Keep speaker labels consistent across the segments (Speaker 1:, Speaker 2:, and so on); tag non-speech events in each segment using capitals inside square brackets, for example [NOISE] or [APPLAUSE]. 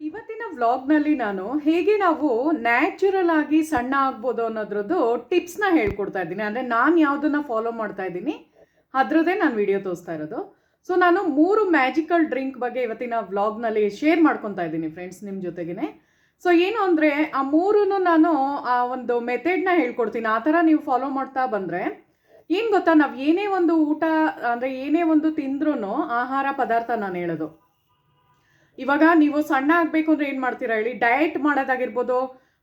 Speaker 1: ಇವತ್ತಿನ ವ್ಲಾಗ್ನಲ್ಲಿ ನಾನು ಹೇಗೆ ನಾವು ನ್ಯಾಚುರಲ್ ಆಗಿ ಸಣ್ಣ ಆಗ್ಬೋದು ಅನ್ನೋದ್ರದ್ದು ಟಿಪ್ಸ್ನ ಹೇಳ್ಕೊಡ್ತಾ ಇದ್ದೀನಿ. ಅಂದರೆ ನಾನು ಯಾವುದನ್ನು ಫಾಲೋ ಮಾಡ್ತಾ ಇದ್ದೀನಿ, ಅದರದ್ದೇ ನಾನು ವಿಡಿಯೋ ತೋರಿಸ್ತಾ ಇರೋದು. ಸೊ ನಾನು ಮೂರು ಮ್ಯಾಜಿಕಲ್ ಡ್ರಿಂಕ್ ಬಗ್ಗೆ ಇವತ್ತಿನ ವ್ಲಾಗ್ನಲ್ಲಿ ಶೇರ್ ಮಾಡ್ಕೊತಾ ಇದ್ದೀನಿ ಫ್ರೆಂಡ್ಸ್ ನಿಮ್ಮ ಜೊತೆಗೇ ಸೊ ಏನು ಅಂದರೆ ಆ ಮೂರೂ ನಾನು ಆ ಒಂದು ಮೆಥಡ್ನ ಹೇಳ್ಕೊಡ್ತೀನಿ. ಆ ಥರ ನೀವು ಫಾಲೋ ಮಾಡ್ತಾ ಬಂದರೆ ಏನು ಗೊತ್ತಾ, ನಾವು ಏನೇ ಒಂದು ಊಟ, ಅಂದರೆ ಏನೇ ಒಂದು ತಿಂದ್ರೂ ಆಹಾರ ಪದಾರ್ಥ ನಾನು ಹೇಳೋದು. ಇವಾಗ ನೀವು ಸಣ್ಣ ಆಗಬೇಕು ಅಂದ್ರೆ ಏನು ಮಾಡ್ತೀರಾ ಹೇಳಿ? ಡಯಟ್ ಮಾಡೋದಾಗಿರ್ಬೋದು,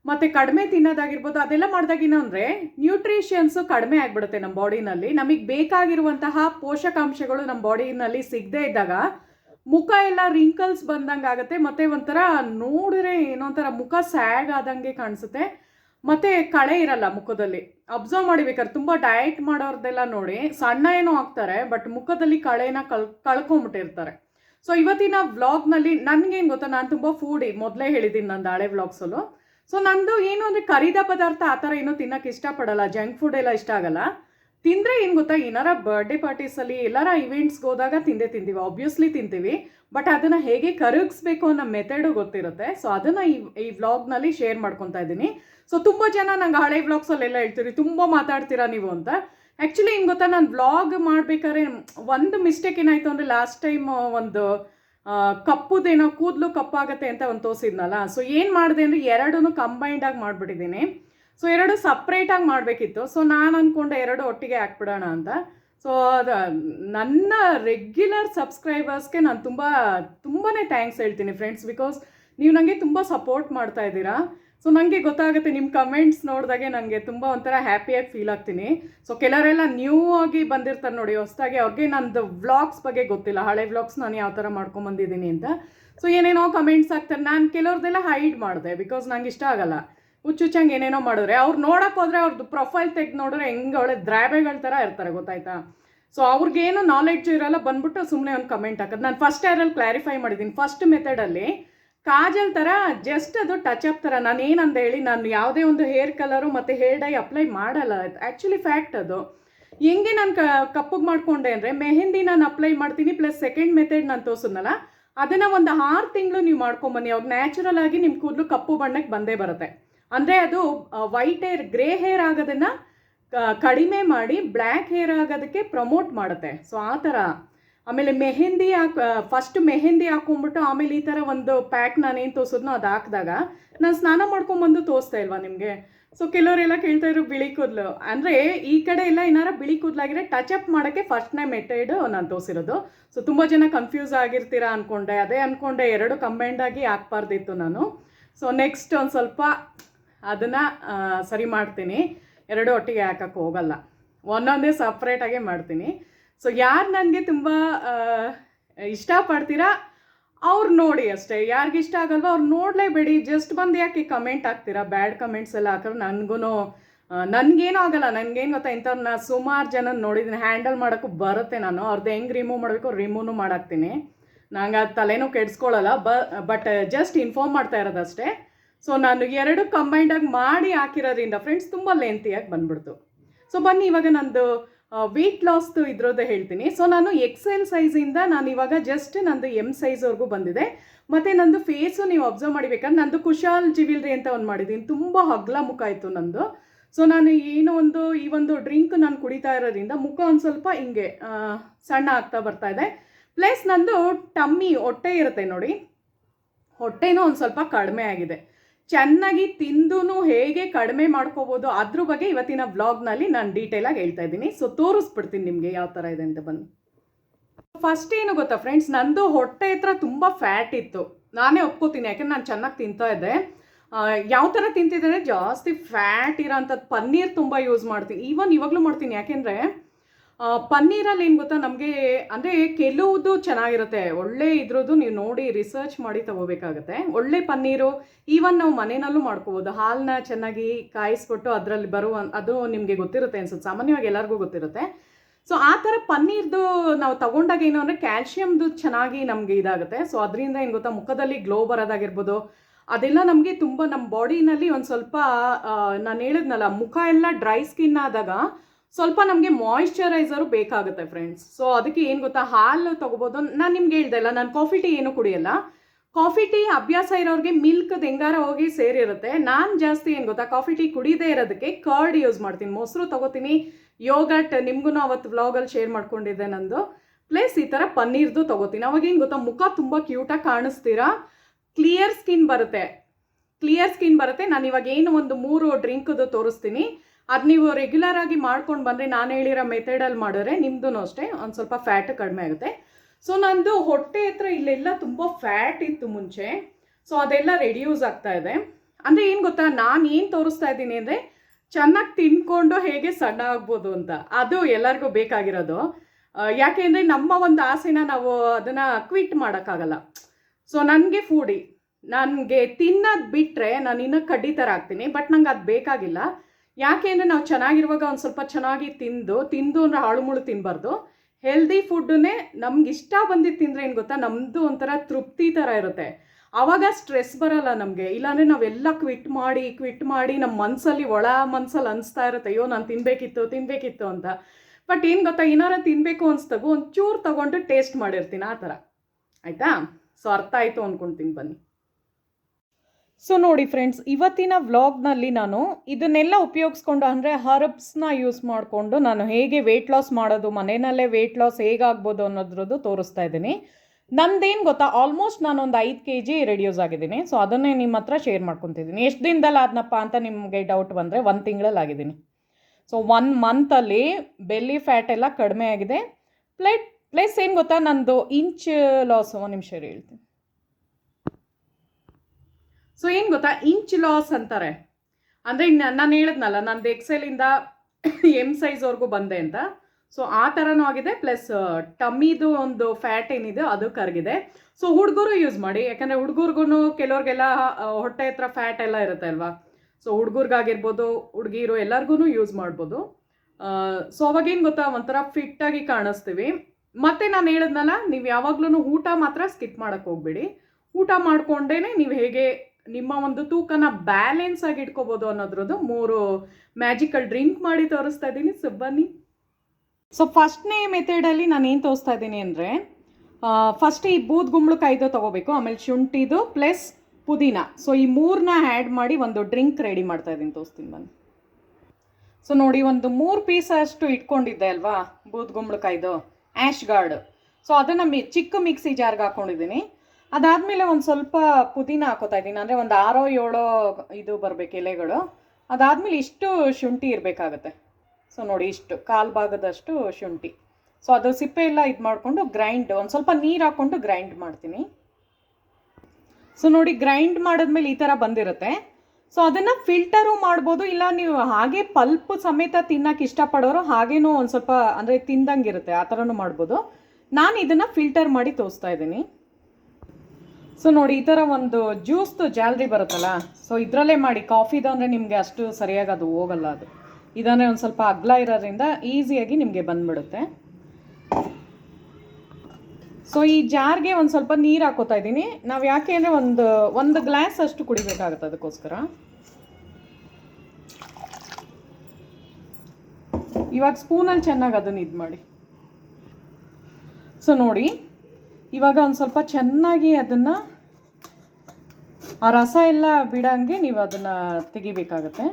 Speaker 1: ಮತ್ತೆ ಕಡಿಮೆ ತಿನ್ನೋದಾಗಿರ್ಬೋದು, ಅದೆಲ್ಲ ಮಾಡಿದಾಗಿನ ಅಂದರೆ ನ್ಯೂಟ್ರಿಷನ್ಸು ಕಡಿಮೆ ಆಗಿಬಿಡುತ್ತೆ ನಮ್ಮ ಬಾಡಿನಲ್ಲಿ ನಮಗೆ ಬೇಕಾಗಿರುವಂತಹ ಪೋಷಕಾಂಶಗಳು ನಮ್ಮ ಬಾಡಿನಲ್ಲಿ ಸಿಗದೇ ಇದ್ದಾಗ ಮುಖ ಎಲ್ಲ ರಿಂಕಲ್ಸ್ ಬಂದಂಗೆ ಆಗುತ್ತೆ, ಮತ್ತೆ ಒಂಥರ ನೋಡಿದ್ರೆ ಏನೋ ಒಂಥರ ಮುಖ ಸ್ಯಾಗ್ ಆದಂಗೆ ಕಾಣಿಸುತ್ತೆ. ಮತ್ತೆ ಕಳೆ ಇರಲ್ಲ ಮುಖದಲ್ಲಿ. ಅಬ್ಸರ್ವ್ ಮಾಡಿಬೇಕಾದ್ರೆ ತುಂಬ ಡಯಟ್ ಮಾಡೋರ್ದೆಲ್ಲ ನೋಡಿ, ಸಣ್ಣ ಏನೋ ಆಗ್ತಾರೆ ಬಟ್ ಮುಖದಲ್ಲಿ ಕಳೆನ ಕಳ್, ಕಳ್ಕೊಂಬಿಟ್ಟಿರ್ತಾರೆ. ಸೊ ಇವತ್ತಿನ ವ್ಲಾಗ್ನಲ್ಲಿ ನನಗೇನು ಗೊತ್ತಾ? ನಾನು ತುಂಬ ಫೂಡಿ ಮೊದಲೇ ಹೇಳಿದ್ದೀನಿ ನಂದು ಹಳೆ ವ್ಲಾಗ್ಸಲ್ಲೂ ಸೊ ನಂದು ಏನು ಅಂದರೆ ಕರಿದ ಪದಾರ್ಥ ಆ ಥರ ಏನೂ ತಿನ್ನೋಕೆ ಇಷ್ಟಪಡಲ್ಲ. ಜಂಕ್ ಫುಡ್ ಎಲ್ಲ ಇಷ್ಟ ಆಗಲ್ಲ. ತಿಂದರೆ ಏನು ಗೊತ್ತಾ? ಏನಾರ ಬರ್ಡೇ ಪಾರ್ಟೀಸಲ್ಲಿ ಎಲ್ಲಾರ ಇವೆಂಟ್ಸ್ಗೆ ಹೋದಾಗ ತಿಂದೇ ತಿಂತೀವಿ. ಆಬ್ವಿಯಸ್ಲಿ ತಿಂತೀವಿ. ಬಟ್ ಅದನ್ನು ಹೇಗೆ ಕರಗಿಸ್ಬೇಕು ಅನ್ನೋ ಮೆಥಡು ಗೊತ್ತಿರುತ್ತೆ. ಸೊ ಅದನ್ನು ಈ ಈ ವ್ಲಾಗ್ನಲ್ಲಿ ಶೇರ್ ಮಾಡ್ಕೊತಾ ಇದ್ದೀನಿ. ಸೊ ತುಂಬ ಜನ ನಂಗೆ ಹಳೆ ವ್ಲಾಗ್ಸಲ್ಲೆಲ್ಲ ಹೇಳ್ತೀರಿ ತುಂಬ ಮಾತಾಡ್ತೀರಾ ನೀವು ಅಂತ. ಆ್ಯಕ್ಚುಲಿ ಹಿಂಗೆ ಗೊತ್ತಾ, ನಾನು ವ್ಲಾಗ್ ಮಾಡ್ಬೇಕಾದ್ರೆ ಒಂದು ಮಿಸ್ಟೇಕ್ ಏನಾಯಿತು ಅಂದರೆ ಲಾಸ್ಟ್ ಟೈಮ್ ಒಂದು ಕಪ್ಪುದೇನೋ, ಕೂದಲು ಕಪ್ಪಾಗತ್ತೆ ಅಂತ ಒಂದು ತೋರಿಸಿದ್ನಲ್ಲ. ಸೊ ಏನು ಮಾಡಿದೆ ಅಂದರೆ ಎರಡೂ ಕಂಬೈಂಡಾಗಿ ಮಾಡಿಬಿಟ್ಟಿದ್ದೀನಿ. ಸೊ ಎರಡು ಸಪ್ರೇಟಾಗಿ ಮಾಡಬೇಕಿತ್ತು. ಸೊ ನಾನು ಅಂದ್ಕೊಂಡೆ ಎರಡು ಒಟ್ಟಿಗೆ ಹಾಕ್ಬಿಡೋಣ ಅಂತ. ಸೊ ಅದು, ನನ್ನ ರೆಗ್ಯುಲರ್ ಸಬ್ಸ್ಕ್ರೈಬರ್ಸ್ಗೆ ನಾನು ತುಂಬ ತುಂಬಾ ಥ್ಯಾಂಕ್ಸ್ ಹೇಳ್ತೀನಿ ಫ್ರೆಂಡ್ಸ್ ಬಿಕಾಸ್ ನೀವು ನನಗೆ ತುಂಬ ಸಪೋರ್ಟ್ ಮಾಡ್ತಾ ಇದ್ದೀರಾ. ಸೊ ನನಗೆ ಗೊತ್ತಾಗುತ್ತೆ ನಿಮ್ಮ ಕಮೆಂಟ್ಸ್ ನೋಡಿದಾಗೆ ನನಗೆ ತುಂಬ ಒಂಥರ ಹ್ಯಾಪಿಯಾಗಿ ಫೀಲ್ ಆಗ್ತೀನಿ. ಸೊ ಕೆಲವರೆಲ್ಲ ನ್ಯೂ ಆಗಿ ಬಂದಿರ್ತಾರೆ ನೋಡಿ, ಹೊಸ್ದಾಗಿ ಅವ್ರಿಗೆ ನಂದು ವ್ಲಾಗ್ಸ್ ಬಗ್ಗೆ ಗೊತ್ತಿಲ್ಲ. ಹಳೆ ವ್ಲಾಗ್ಸ್ ನಾನು ಯಾವ ಥರ ಮಾಡ್ಕೊಂಬಂದಿದ್ದೀನಿ ಅಂತ. ಸೊ ಏನೇನೋ ಕಮೆಂಟ್ಸ್ ಆಗ್ತಾರೆ. ನಾನು ಕೆಲವ್ರದ್ದೆಲ್ಲ ಹೈಡ್ ಮಾಡಿದೆ ಬಿಕಾಸ್ ನಂಗೆ ಇಷ್ಟ ಆಗಲ್ಲ. ಹುಚ್ಚುಚ್ಚಂಗೆ ಏನೇನೋ ಮಾಡಿದ್ರೆ ಅವ್ರು ನೋಡಕ್ಕೆ ಹೋದರೆ ಅವ್ರದ್ದು ಪ್ರೊಫೈಲ್ ತೆಗೆದು ನೋಡಿದ್ರೆ ಹೆಂಗೆ ಅವಳೆ ದ್ರಾಬೆಗಳ ಥರ ಇರ್ತಾರೆ ಗೊತ್ತಾಯ್ತಾ? ಸೊ ಅವ್ರಿಗೇನು ನಾಲೆಡ್ಜ್ ಇರೋಲ್ಲ ಬಂದ್ಬಿಟ್ಟು ಸುಮ್ಮನೆ ಒಂದು ಕಮೆಂಟ್ ಹಾಕೋದು. ನಾನು ಫಸ್ಟ್ ಇಯರಲ್ಲಿ ಕ್ಲಾರಿಫೈ ಮಾಡಿದ್ದೀನಿ. ಫಸ್ಟ್ ಮೆಥಡಲ್ಲಿ ಕಾಜಲ್ ಥರ ಜಸ್ಟ್ ಅದು ಟಚ್ ಅಪ್ ಥರ ನಾನು ಏನಂತ ಹೇಳಿ, ನಾನು ಯಾವುದೇ ಒಂದು ಹೇರ್ ಕಲರು ಮತ್ತು ಹೇರ್ ಡೈ ಅಪ್ಲೈ ಮಾಡಲ್ಲ. ಆ್ಯಕ್ಚುಲಿ ಫ್ಯಾಕ್ಟ್ ಅದು. ಹೆಂಗೆ ನಾನು ಕ, ಕಪ್ಪಗೆ ಮಾಡಿಕೊಂಡೆ ಅಂದರೆ ಮೆಹೆಂದಿ ನಾನು ಅಪ್ಲೈ ಮಾಡ್ತೀನಿ ಪ್ಲಸ್ ಸೆಕೆಂಡ್ ಮೆಥಡ್ ನಾನು ತೋರಿಸಿದ್ನಲ್ಲ, ಅದನ್ನು ಒಂದು ಆರು ತಿಂಗಳು ನೀವು ಮಾಡ್ಕೊಂಬನ್ನಿ. ಅವಾಗ ನ್ಯಾಚುರಲ್ ಆಗಿ ನಿಮ್ಮ ಕೂದಲು ಕಪ್ಪು ಬಣ್ಣಕ್ಕೆ ಬಂದೇ ಬರುತ್ತೆ. ಅಂದರೆ ಅದು ವೈಟ್ ಹೇರ್ ಗ್ರೇ ಹೇರ್ ಆಗೋದನ್ನು ಕಡಿಮೆ ಮಾಡಿ ಬ್ಲ್ಯಾಕ್ ಹೇರ್ ಆಗೋದಕ್ಕೆ ಪ್ರಮೋಟ್ ಮಾಡುತ್ತೆ. ಸೊ ಆ ಥರ ಆಮೇಲೆ ಮೆಹೆಂದಿ ಹಾಕ್ ಫಸ್ಟ್ ಮೆಹೆಂದಿ ಹಾಕೊಂಡ್ಬಿಟ್ಟು ಆಮೇಲೆ ಈ ಥರ ಒಂದು ಪ್ಯಾಕ್ ನಾನೇನು ತೋರಿಸಿದ್ನೋ ಅದು ಹಾಕಿದಾಗ ನಾನು ಸ್ನಾನ ಮಾಡ್ಕೊಂಬಂದು ತೋರಿಸ್ತಾ ಇಲ್ವಾ ನಿಮಗೆ? ಸೊ ಕೆಲವರೆಲ್ಲ ಕೇಳ್ತಾ ಇದ್ರು ಬಿಳಿ ಕೂದಲು. ಅಂದರೆ ಈ ಕಡೆ ಎಲ್ಲ ಏನಾರ ಬಿಳಿ ಕೂದಲಾಗಿದ್ರೆ ಟಚ್ ಅಪ್ ಮಾಡೋಕ್ಕೆ ಫಸ್ಟ್ನೇ ಮೆಥಡ್ ನಾನು ತೋರಿಸಿರೋದು. ಸೊ ತುಂಬ ಜನ ಕನ್ಫ್ಯೂಸ್ ಆಗಿರ್ತೀರಾ ಅಂದ್ಕೊಂಡೆ ಅದೇ ಅಂದ್ಕೊಂಡೆ ಎರಡು ಕಂಬೈಂಡ್ ಆಗಿ ಹಾಕ್ಬಾರ್ದಿತ್ತು ನಾನು. ಸೊ ನೆಕ್ಸ್ಟ್ ಒಂದು ಸ್ವಲ್ಪ ಅದನ್ನು ಸರಿ ಮಾಡ್ತೀನಿ. ಎರಡು ಒಟ್ಟಿಗೆ ಹಾಕಕ್ಕೆ ಹೋಗಲ್ಲ. ಒಂದೊಂದೇ ಸಪ್ರೇಟಾಗೆ ಮಾಡ್ತೀನಿ. ಸೊ ಯಾರು ನನಗೆ ತುಂಬ ಇಷ್ಟಪಡ್ತೀರಾ ಅವ್ರು ನೋಡಿ ಅಷ್ಟೇ. ಯಾರಿಗೆ ಇಷ್ಟ ಆಗಲ್ವಾ ಅವ್ರು ನೋಡಲೇಬೇಡಿ. ಜಸ್ಟ್ ಬಂದು ಯಾಕೆ ಕಮೆಂಟ್ ಹಾಕ್ತೀರಾ? ಬ್ಯಾಡ್ ಕಮೆಂಟ್ಸ್ ಎಲ್ಲ ಹಾಕಿದ್ರೆ ನನಗೂ ನನಗೇನು ಆಗಲ್ಲ. ನನಗೇನು ಗೊತ್ತಾ? ಇಂಥವ್ರನ್ನ ಸುಮಾರು ಜನ ನೋಡಿದ್ದೀನಿ ಹ್ಯಾಂಡಲ್ ಮಾಡೋಕ್ಕೂ ಬರುತ್ತೆ ನಾನು. ಅವ್ರದ್ದು ಹೆಂಗೆ ರಿಮೂವ್ ಮಾಡಬೇಕು ರಿಮೂವ್ನು ಮಾಡಾಕ್ತೀನಿ. ನಂಗೆ ಅದು ತಲೆನೂ ಕೆಡಿಸ್ಕೊಳ್ಳಲ್ಲ ಬ ಬಟ್ ಜಸ್ಟ್ ಇನ್ಫಾರ್ಮ್ ಮಾಡ್ತಾ ಇರೋದಷ್ಟೇ. ಸೊ ನಾನು ಎರಡು ಕಂಬೈಂಡಾಗಿ ಮಾಡಿ ಹಾಕಿರೋದ್ರಿಂದ ಫ್ರೆಂಡ್ಸ್ ತುಂಬ ಲೆಂತಿಯಾಗಿ ಬಂದ್ಬಿಡ್ತು. ಸೊ ಬನ್ನಿ ಇವಾಗ ನಂದು ವೆಯ್ಟ್ ಲಾಸ್ದು ಇದ್ರದ್ದು ಹೇಳ್ತೀನಿ. ಸೊ ನಾನು ಎಕ್ಸೆಲ್ ಸೈಜಿಂದ ನಾನು ಇವಾಗ ಜಸ್ಟ್ ನಂದು ಎಂ ಸೈಜ್ವರೆಗೂ ಬಂದಿದೆ. ಮತ್ತು ನಂದು ಫೇಸು ನೀವು ಅಬ್ಸರ್ವ್ ಮಾಡಬೇಕಂದ್ರೆ ನಂದು ಕುಶಾಲ್ ಜಿವಿಲ್ರಿ ಅಂತ ಒಂದು ಮಾಡಿದ್ದೀನಿ ತುಂಬ ಹಗ್ಲ ಮುಖ ಇತ್ತು ನಂದು. ಸೊ ನಾನು ಏನೋ ಒಂದು, ಈ ಒಂದು ಡ್ರಿಂಕ್ ನಾನು ಕುಡಿತಾ ಇರೋದ್ರಿಂದ ಮುಖ ಒಂದು ಸ್ವಲ್ಪ ಹಿಂಗೆ ಸಣ್ಣ ಆಗ್ತಾ ಬರ್ತಾ ಇದೆ. ಪ್ಲಸ್ ನಂದು ಟಮ್ಮಿ ಹೊಟ್ಟೆ ಇರುತ್ತೆ ನೋಡಿ. ಹೊಟ್ಟೆನೂ ಒಂದು ಸ್ವಲ್ಪ ಕಡಿಮೆ ಆಗಿದೆ. ಚೆನ್ನಾಗಿ ತಿಂದು ಹೇಗೆ ಕಡಿಮೆ ಮಾಡ್ಕೋಬೋದು ಅದ್ರ ಬಗ್ಗೆ ಇವತ್ತಿನ ವ್ಲಾಗ್ನಲ್ಲಿ ನಾನು ಡೀಟೇಲಾಗಿ ಹೇಳ್ತಾ ಇದ್ದೀನಿ. ಸೊ ತೋರಿಸ್ಬಿಡ್ತೀನಿ ನಿಮಗೆ ಯಾವ ಥರ ಇದೆ ಅಂತ ಬಂದು. ಫಸ್ಟ್ ಏನು ಗೊತ್ತಾ ಫ್ರೆಂಡ್ಸ್ ನಂದು ಹೊಟ್ಟೆ ಹತ್ರ ತುಂಬ ಫ್ಯಾಟ್ ಇತ್ತು. ನಾನೇ ಒಪ್ಕೋತೀನಿ, ಯಾಕಂದ್ರೆ ನಾನು ಚೆನ್ನಾಗಿ ತಿಂತಾ ಇದ್ದೆ. ಯಾವ ಥರ ತಿಂತಿದ್ದೆ ಜಾಸ್ತಿ ಫ್ಯಾಟ್ ಇರೋಂಥದ್ದು ಪನ್ನೀರ್ ತುಂಬ ಯೂಸ್ ಮಾಡ್ತೀನಿ. ಈವನ್ ಇವಾಗಲೂ ಮಾಡ್ತೀನಿ, ಯಾಕೆಂದರೆ ಪನ್ನೀರಲ್ಲಿ ಏನು ಗೊತ್ತಾ? ನಮಗೆ ಅಂದರೆ ಕೆಲವುದು ಚೆನ್ನಾಗಿರುತ್ತೆ. ಒಳ್ಳೆ ಇದ್ರದ್ದು ನೀವು ನೋಡಿ ರಿಸರ್ಚ್ ಮಾಡಿ ತಗೋಬೇಕಾಗತ್ತೆ. ಒಳ್ಳೆ ಪನ್ನೀರು ಈವನ್ ನಾವು ಮನೆಯಲ್ಲೂ ಮಾಡ್ಕೋಬೋದು. ಹಾಲನ್ನ ಚೆನ್ನಾಗಿ ಕಾಯಿಸ್ಬಿಟ್ಟು ಅದರಲ್ಲಿ ಬರುವ, ಅದು ನಿಮಗೆ ಗೊತ್ತಿರುತ್ತೆ ಅನ್ಸುತ್ತೆ. ಸಾಮಾನ್ಯವಾಗಿ ಎಲ್ಲರಿಗೂ ಗೊತ್ತಿರುತ್ತೆ. ಸೊ ಆ ಥರ ಪನ್ನೀರ್ದು ನಾವು ತಗೊಂಡಾಗ ಏನು ಅಂದರೆ ಕ್ಯಾಲ್ಶಿಯಮ್ದು ಚೆನ್ನಾಗಿ ನಮಗೆ ಇದಾಗುತ್ತೆ. ಸೊ ಅದರಿಂದ ಏನು ಗೊತ್ತಾ? ಮುಖದಲ್ಲಿ ಗ್ಲೋ ಬರೋದಾಗಿರ್ಬೋದು. ಅದೆಲ್ಲ ನಮಗೆ ತುಂಬ ನಮ್ಮ ಬಾಡಿನಲ್ಲಿ ಒಂದು ಸ್ವಲ್ಪ ನಾನು ಹೇಳಿದ್ನಲ್ಲ, ಮುಖ ಎಲ್ಲ ಡ್ರೈ ಸ್ಕಿನ್ ಆದಾಗ ಸ್ವಲ್ಪ ನಮಗೆ ಮಾಯಿಶ್ಚರೈಸರು ಬೇಕಾಗುತ್ತೆ ಫ್ರೆಂಡ್ಸ್ ಸೊ ಅದಕ್ಕೆ ಏನು ಗೊತ್ತಾ? ಹಾಲು ತೊಗೋಬೋದು. ನಾನು ನಿಮ್ಗೆ ಹೇಳ್ದೆ ಅಲ್ಲ, ನಾನು ಕಾಫಿ ಟೀ ಏನು ಕುಡಿಯಲ್ಲ. ಕಾಫಿ ಟೀ ಅಭ್ಯಾಸ ಇರೋರಿಗೆ ಮಿಲ್ಕ್ ಹೆಂಗಾರ ಹೋಗಿ ಸೇರಿರುತ್ತೆ. ನಾನು ಜಾಸ್ತಿ ಏನು ಗೊತ್ತಾ? ಕಾಫಿ ಟೀ ಕುಡಿದೇ ಇರೋದಕ್ಕೆ ಕರ್ಡ್ ಯೂಸ್ ಮಾಡ್ತೀನಿ. ಮೊಸರು ತಗೋತೀನಿ. ಯೋಗಟ್ ನಿಮ್ಗೂ ಅವತ್ತು ವ್ಲಾಗಲ್ಲಿ ಶೇರ್ ಮಾಡ್ಕೊಂಡಿದ್ದೆ ನಂದು. ಪ್ಲಸ್ ಈ ಥರ ಪನ್ನೀರ್ದು ತಗೋತೀನಿ. ಅವಾಗ ಏನು ಗೊತ್ತಾ? ಮುಖ ತುಂಬ ಕ್ಯೂಟಾಗಿ ಕಾಣಿಸ್ತೀರಾ? ಕ್ಲಿಯರ್ ಸ್ಕಿನ್ ಬರುತ್ತೆ. ಕ್ಲಿಯರ್ ಸ್ಕಿನ್ ಬರುತ್ತೆ. ನಾನು ಇವಾಗ ಏನು ಒಂದು ಮೂರು ಡ್ರಿಂಕ್ದು ತೋರಿಸ್ತೀನಿ. ಅದು ನೀವು ರೆಗ್ಯುಲರ್ ಆಗಿ ಮಾಡ್ಕೊಂಡು ಬಂದರೆ ನಾನು ಹೇಳಿರೋ ಮೆಥಡಲ್ಲಿ ಮಾಡಿದ್ರೆ ನಿಮ್ಮದು ಅಷ್ಟೇ, ಒಂದು ಸ್ವಲ್ಪ ಫ್ಯಾಟ್ ಕಡಿಮೆ ಆಗುತ್ತೆ. ಸೊ ನಂದು ಹೊಟ್ಟೆ ಹತ್ರ ಇಲ್ಲೆಲ್ಲ ತುಂಬ ಫ್ಯಾಟ್ ಇತ್ತು ಮುಂಚೆ. ಸೊ ಅದೆಲ್ಲ ರೆಡ್ಯೂಸ್ ಆಗ್ತಾ ಇದೆ. ಅಂದರೆ ಏನು ಗೊತ್ತಾ, ನಾನು ಏನು ತೋರಿಸ್ತಾ ಇದ್ದೀನಿ ಅಂದರೆ ಚೆನ್ನಾಗಿ ತಿನ್ಕೊಂಡು ಹೇಗೆ ಸಣ್ಣ ಆಗ್ಬೋದು ಅಂತ. ಅದು ಎಲ್ಲರಿಗೂ ಬೇಕಾಗಿರೋದು. ಯಾಕೆ ಅಂದರೆ ನಮ್ಮ ಒಂದು ಆಸೆನ ನಾವು ಅದನ್ನು ಕ್ವಿಟ್ ಮಾಡೋಕ್ಕಾಗಲ್ಲ. ಸೊ ನನಗೆ ಫೂಡಿ ನನಗೆ ತಿನ್ನೋದು ಬಿಟ್ಟರೆ ನಾನು ಇನ್ನೂ ಕಡ್ಡಿ ಥರ ಆಗ್ತೀನಿ ಬಟ್ ನಂಗೆ ಅದು ಬೇಕಾಗಿಲ್ಲ. ಯಾಕೆ ಅಂದರೆ ನಾವು ಚೆನ್ನಾಗಿರುವಾಗ ಒಂದು ಸ್ವಲ್ಪ ಚೆನ್ನಾಗಿ ತಿಂದು ತಿಂದು ಅಂದರೆ ಹಾಳು ಮುಳು ತಿನ್ನಬಾರ್ದು ಹೆಲ್ದಿ ಫುಡ್ಡನ್ನೇ ನಮ್ಗೆ ಇಷ್ಟ ಬಂದಿದ್ದು ತಿಂದರೆ ಏನು ಗೊತ್ತಾ? ನಮ್ಮದು ಒಂಥರ ತೃಪ್ತಿ ಥರ ಇರುತ್ತೆ. ಆವಾಗ ಸ್ಟ್ರೆಸ್ ಬರಲ್ಲ ನಮಗೆ. ಇಲ್ಲಾಂದರೆ ನಾವೆಲ್ಲ ಕ್ವಿಟ್ ಮಾಡಿ ಕ್ವಿಟ್ ಮಾಡಿ ನಮ್ಮ ಮನಸ್ಸಲ್ಲಿ ಒಳ ಮನಸ್ಸಲ್ಲಿ ಅನಿಸ್ತಾ ಇರುತ್ತೆ. ಅಯ್ಯೋ, ನಾನು ತಿನ್ನಬೇಕಿತ್ತು ತಿನ್ನಬೇಕಿತ್ತು ಅಂತ. ಬಟ್ ಏನು ಗೊತ್ತಾ? ಏನಾರ ತಿನ್ನಬೇಕು ಅನಿಸ್ತಾಗು ಒಂಚೂರು ತಗೊಂಡು ಟೇಸ್ಟ್ ಮಾಡಿರ್ತೀನಿ, ಆ ಥರ. ಆಯಿತಾ? ಸೊ ಅರ್ಥ ಆಯಿತು ಅಂದ್ಕೊಳ್ತೀನಿ ಬನ್ನಿ. ಸೊ ನೋಡಿ ಫ್ರೆಂಡ್ಸ್ ಇವತ್ತಿನ ವ್ಲಾಗ್ನಲ್ಲಿ ನಾನು ಇದನ್ನೆಲ್ಲ ಉಪಯೋಗಿಸ್ಕೊಂಡು ಅಂದರೆ ಹರ್ಬ್ಸ್ನ ಯೂಸ್ ಮಾಡಿಕೊಂಡು ನಾನು ಹೇಗೆ ವೆಯ್ಟ್ ಲಾಸ್ ಮಾಡೋದು, ಮನೆಯಲ್ಲೇ ವೆಯ್ಟ್ ಲಾಸ್ ಹೇಗಾಗ್ಬೋದು ಅನ್ನೋದ್ರದ್ದು ತೋರಿಸ್ತಾ ಇದ್ದೀನಿ. ನಂದೇನು ಗೊತ್ತಾ ಆಲ್ಮೋಸ್ಟ್ ನಾನೊಂದು ಐದು ಕೆ ಜಿ ರೆಡ್ಯೂಸ್ ಆಗಿದ್ದೀನಿ. ಸೊ ಅದನ್ನೇ ನಿಮ್ಮ ಹತ್ರ ಶೇರ್ ಮಾಡ್ಕೊತಿದ್ದೀನಿ. ಎಷ್ಟು ದಿನದಲ್ಲಿ ಆದ್ನಪ್ಪ ಅಂತ ನಿಮಗೆ ಡೌಟ್ ಬಂದರೆ ಒಂದು ತಿಂಗಳಲ್ಲಿ ಆಗಿದ್ದೀನಿ. ಸೊ ಒನ್ ಮಂತಲ್ಲಿ ಬೆಲ್ಲಿ ಫ್ಯಾಟ್ ಎಲ್ಲ ಕಡಿಮೆ ಆಗಿದೆ. ಪ್ಲೇಟ್ ಪ್ಲಸ್ ಏನು ಗೊತ್ತಾ, ನಂದು ಇಂಚ್ ಲಾಸ್ ಒಂದು ನಿಮಿಷ ಹೇಳ್ತೀನಿ. ಸೊ ಏನು ಗೊತ್ತಾ? ಇಂಚ್ ಲಾಸ್ ಅಂತಾರೆ. ಅಂದರೆ ನಾನು ಹೇಳಿದ್ನಲ್ಲ, ನಂದು ಎಕ್ಸೆಲಿಂದ ಎಂ [COUGHS] ಸೈಜ್ವರೆಗೂ ಬಂದೆ ಅಂತ. ಸೊ ಆ ಥರನೂ ಆಗಿದೆ ಪ್ಲಸ್ ಟಮ್ಮಿದು ಒಂದು ಫ್ಯಾಟ್ ಏನಿದೆ, ಅದು ಕರಗಿದೆ. ಸೊ ಹುಡುಗರು ಯೂಸ್ ಮಾಡಿ, ಯಾಕಂದರೆ ಹುಡುಗರ್ಗೂ ಕೆಲವ್ರಿಗೆಲ್ಲ ಹೊಟ್ಟೆ ಹತ್ರ ಫ್ಯಾಟ್ ಎಲ್ಲ ಇರುತ್ತೆ ಅಲ್ವಾ? ಸೊ ಹುಡುಗರ್ಗಾಗಿರ್ಬೋದು, ಹುಡುಗಿರು ಎಲ್ಲರಿಗೂ ಯೂಸ್ ಮಾಡ್ಬೋದು. ಸೊ ಅವಾಗೇನು ಗೊತ್ತಾ? ಒಂಥರ ಫಿಟ್ಟಾಗಿ ಕಾಣಿಸ್ತೀವಿ. ಮತ್ತೆ ನಾನು ಹೇಳಿದ್ನಲ್ಲ, ನೀವು ಯಾವಾಗ್ಲೂ ಊಟ ಮಾತ್ರ ಸ್ಕಿಪ್ ಮಾಡೋಕ್ಕೆ ಹೋಗ್ಬೇಡಿ. ಊಟ ಮಾಡ್ಕೊಂಡೇ ನೀವು ಹೇಗೆ ನಿಮ್ಮ ಒಂದು ತೂಕನ ಬ್ಯಾಲೆನ್ಸ್ ಆಗಿ ಇಟ್ಕೋಬೋದು ಅನ್ನೋದ್ರದ್ದು ಮೂರು ಮ್ಯಾಜಿಕಲ್ ಡ್ರಿಂಕ್ ಮಾಡಿ ತೋರಿಸ್ತಾ ಇದ್ದೀನಿ. ಸೊ ಬನ್ನಿ. ಸೊ ಫಸ್ಟ್ನೇ ಮೆಥಡಲ್ಲಿ ನಾನು ಏನು ತೋರಿಸ್ತಾ ಇದ್ದೀನಿ ಅಂದರೆ ಫಸ್ಟ್ ಈ ಬೂದ್ ಗುಂಬಳಕಾಯ್ದು ತೊಗೋಬೇಕು, ಆಮೇಲೆ ಶುಂಠಿದು ಪ್ಲಸ್ ಪುದೀನ. ಸೊ ಈ ಮೂರನ್ನ ಆ್ಯಡ್ ಮಾಡಿ ಒಂದು ಡ್ರಿಂಕ್ ರೆಡಿ ಮಾಡ್ತಾ ಇದ್ದೀನಿ. ತೋರಿಸ್ತೀನಿ ಬನ್ನಿ. ಸೊ ನೋಡಿ, ಒಂದು ಮೂರು ಪೀಸ್ ಅಷ್ಟು ಇಟ್ಕೊಂಡಿದ್ದೆ ಅಲ್ವಾ, ಬೂದ್ ಗುಂಬಳಕಾಯ್ದು ಆ್ಯಶ್ ಗಾರ್ಡ್. ಸೊ ಅದನ್ನು ಮಿ, ಚಿಕ್ಕ ಮಿಕ್ಸಿ ಜಾರ್ಗೆ ಹಾಕ್ಕೊಂಡಿದ್ದೀನಿ ಅದಾದಮೇಲೆ ಒಂದು ಸ್ವಲ್ಪ ಪುದೀನ ಹಾಕೋತಾ ಇದ್ದೀನಿ. ಅಂದರೆ ಒಂದು ಆರೋ ಏಳೋ ಇದು ಬರಬೇಕು ಎಲೆಗಳು. ಅದಾದಮೇಲೆ ಇಷ್ಟು ಶುಂಠಿ ಇರಬೇಕಾಗತ್ತೆ. ಸೊ ನೋಡಿ ಇಷ್ಟು, ಕಾಲು ಭಾಗದಷ್ಟು ಶುಂಠಿ. ಸೊ ಅದು ಸಿಪ್ಪೆ ಎಲ್ಲ ಇದು ಮಾಡಿಕೊಂಡು ಗ್ರೈಂಡ್ ಒಂದು ಸ್ವಲ್ಪ ನೀರು ಹಾಕ್ಕೊಂಡು ಗ್ರೈಂಡ್ ಮಾಡ್ತೀನಿ. ಸೊ ನೋಡಿ ಗ್ರೈಂಡ್ ಮಾಡಿದ್ಮೇಲೆ ಈ ಥರ ಬಂದಿರುತ್ತೆ. ಸೊ ಅದನ್ನು ಫಿಲ್ಟರು ಮಾಡ್ಬೋದು, ಇಲ್ಲ ನೀವು ಹಾಗೆ ಪಲ್ಪ್ ಸಮೇತ ತಿನ್ನಕ್ಕೆ ಇಷ್ಟಪಡೋರು ಹಾಗೇನೂ ಒಂದು ಸ್ವಲ್ಪ, ಅಂದರೆ ತಿಂದಂಗಿರುತ್ತೆ ಆ ಥರನೂ ಮಾಡ್ಬೋದು. ನಾನು ಇದನ್ನು ಫಿಲ್ಟರ್ ಮಾಡಿ ತೋರಿಸ್ತಾ ಇದ್ದೀನಿ. ಸೊ ನೋಡಿ, ಈ ಥರ ಒಂದು ಜ್ಯೂಸ್ದು ಜಾಲ್ರಿ ಬರುತ್ತಲ್ಲ ಸೊ ಇದರಲ್ಲೇ ಮಾಡಿ ಕಾಫಿದು ಅಂದರೆ ನಿಮಗೆ ಅಷ್ಟು ಸರಿಯಾಗಿ ಅದು ಹೋಗಲ್ಲ ಅದು. ಇದಂದರೆ ಒಂದು ಸ್ವಲ್ಪ ಅಗ್ಲ ಇರೋದ್ರಿಂದ ಈಸಿಯಾಗಿ ನಿಮಗೆ ಬಂದ್ಬಿಡುತ್ತೆ. ಸೊ ಈ ಜಾರ್ಗೆ ಒಂದು ಸ್ವಲ್ಪ ನೀರು ಹಾಕೋತಾ ಇದ್ದೀನಿ. ನಾವು ಯಾಕೆ ಅಂದರೆ ಒಂದು ಒಂದು ಗ್ಲಾಸ್ ಅಷ್ಟು ಕುಡಿಬೇಕಾಗುತ್ತೆ ಅದಕ್ಕೋಸ್ಕರ. ಇವಾಗ ಸ್ಪೂನಲ್ಲಿ ಚೆನ್ನಾಗಿ ಅದನ್ನು ಇದು ಮಾಡಿ ಸೊ ನೋಡಿ ಇವಾಗ ಒಂದು ಸ್ವಲ್ಪ ಚೆನ್ನಾಗಿ ಅದನ್ನು ಆ ರಸ ಎಲ್ಲ ಬಿಡೋಂಗೆ ನೀವು ಅದನ್ನು ತೆಗಿಬೇಕಾಗತ್ತೆ.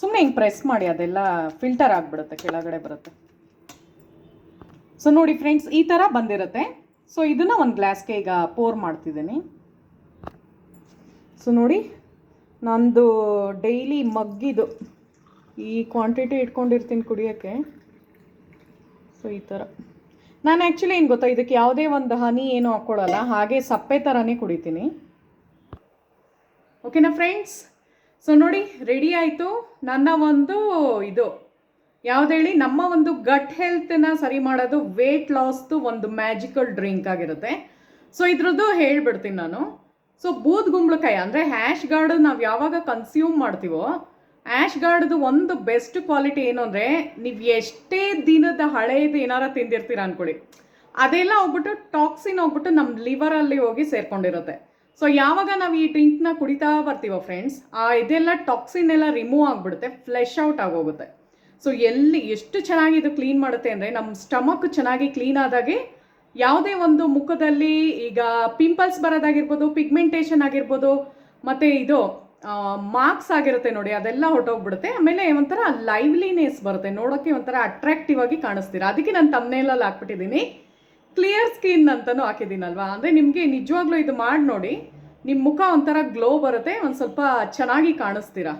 Speaker 1: ಸುಮ್ಮನೆ ಹಿಂಗೆ ಪ್ರೆಸ್ ಮಾಡಿ ಅದೆಲ್ಲ ಫಿಲ್ಟರ್ ಆಗಿಬಿಡುತ್ತೆ, ಕೆಳಗಡೆ ಬರುತ್ತೆ. ಸೊ ನೋಡಿ ಫ್ರೆಂಡ್ಸ್ ಈ ಥರ ಬಂದಿರುತ್ತೆ. ಸೊ ಇದನ್ನು ಒಂದು ಗ್ಲಾಸ್ಗೆ ಈಗ ಪೋರ್ ಮಾಡ್ತಿದ್ದೀನಿ. ಸೊ ನೋಡಿ, ನಂದು ಡೈಲಿ ಮಗ್ಗಿದು. ಈ ಕ್ವಾಂಟಿಟಿ ಇಟ್ಕೊಂಡಿರ್ತೀನಿ ಕುಡಿಯೋಕ್ಕೆ. ಸೊ ಈ ಥರ ನಾನು ಆ್ಯಕ್ಚುಲಿ ಏನು ಗೊತ್ತಾ, ಇದಕ್ಕೆ ಯಾವುದೇ ಒಂದು ಹನಿ ಏನು ಹಾಕ್ಕೊಳ್ಳಲ್ಲ ಹಾಗೆ ಸಪ್ಪೆ ಥರನೇ ಕುಡಿತೀನಿ. ಓಕೆನಾ ಫ್ರೆಂಡ್ಸ್ ಸೊ ನೋಡಿ ರೆಡಿ ಆಯಿತು. ನನ್ನ ಒಂದು ಇದು. ಯಾವ್ದು ಹೇಳಿ? ನಮ್ಮ ಒಂದು ಗಟ್ ಹೆಲ್ತನ್ನ ಸರಿ ಮಾಡೋದು ವೇಟ್ ಲಾಸ್ದು ಒಂದು ಮ್ಯಾಜಿಕಲ್ ಡ್ರಿಂಕ್ ಆಗಿರುತ್ತೆ. ಸೊ ಇದ್ರದ್ದು ಹೇಳ್ಬಿಡ್ತೀನಿ ನಾನು. ಸೊ ಬೂದ್ ಗುಂಬಳಕಾಯಿ, ಅಂದರೆ ಹ್ಯಾಶ್ ಗಾರ್ಡ್ ನಾವು ಯಾವಾಗ ಕನ್ಸ್ಯೂಮ್ ಮಾಡ್ತೀವೋ ಆ್ಯಶ್ ಗಾರ್ಡ್ದು ಒಂದು ಬೆಸ್ಟ್ ಕ್ವಾಲಿಟಿ ಏನು ಅಂದರೆ ನೀವು ಎಷ್ಟೇ ದಿನದ ಹಳೆಯದು ಏನಾರ ತಿಂದಿರ್ತೀರ ಅಂದ್ಕೊಳ್ಳಿ ಅದೆಲ್ಲ ಹೋಗ್ಬಿಟ್ಟು ಟಾಕ್ಸಿನ್ ಹೋಗ್ಬಿಟ್ಟು ನಮ್ಮ ಲಿವರಲ್ಲಿ ಹೋಗಿ ಸೇರ್ಕೊಂಡಿರುತ್ತೆ. ಸೊ ಯಾವಾಗ ನಾವು ಈ ಡ್ರಿಂಕ್ನ ಕುಡಿತಾ ಬರ್ತೀವೋ ಫ್ರೆಂಡ್ಸ್, ಆ ಇದೆಲ್ಲ ಟಾಕ್ಸಿನ್ ಎಲ್ಲ ರಿಮೂವ್ ಆಗಿಬಿಡುತ್ತೆ, ಫ್ಲೆಶ್ ಔಟ್ ಆಗೋಗುತ್ತೆ. ಸೊ ಎಲ್ಲಿ ಎಷ್ಟು ಚೆನ್ನಾಗಿ ಇದು ಕ್ಲೀನ್ ಮಾಡುತ್ತೆ ಅಂದರೆ ನಮ್ಮ ಸ್ಟಮಕ್ ಚೆನ್ನಾಗಿ ಕ್ಲೀನ್ ಆದಾಗೆ ಯಾವುದೇ ಒಂದು ಮುಖದಲ್ಲಿ ಈಗ ಪಿಂಪಲ್ಸ್ ಬರೋದಾಗಿರ್ಬೋದು, ಪಿಗ್ಮೆಂಟೇಷನ್ ಆಗಿರ್ಬೋದು, ಮತ್ತು ಇದು ಮಾರ್ಕ್ಸ್ ಆಗಿರುತ್ತೆ ನೋಡಿ, ಅದೆಲ್ಲ ಹೊರಟೋಗ್ಬಿಡುತ್ತೆ. ಆಮೇಲೆ ಒಂಥರ ಲೈವ್ಲಿನೆಸ್ ಬರುತ್ತೆ. ನೋಡೋಕ್ಕೆ ಒಂಥರ ಅಟ್ರಾಕ್ಟಿವ್ ಆಗಿ ಕಾಣಿಸ್ತೀರಾ. ಅದಕ್ಕೆ ನಾನು ತಮ್ಮನೇಲಲ್ಲಿ ಹಾಕ್ಬಿಟ್ಟಿದ್ದೀನಿ. ಕ್ಲಿಯರ್ ಸ್ಕಿನ್ ಅಂತಲೂ ಹಾಕಿದ್ದೀನಲ್ವಾ? ಅಂದರೆ ನಿಮಗೆ ನಿಜವಾಗ್ಲೂ ಇದು ಮಾಡಿ ನೋಡಿ ನಿಮ್ಮ ಮುಖ ಒಂಥರ ಗ್ಲೋ ಬರುತ್ತೆ, ಒಂದು ಸ್ವಲ್ಪ ಚೆನ್ನಾಗಿ ಕಾಣಿಸ್ತೀರಾ.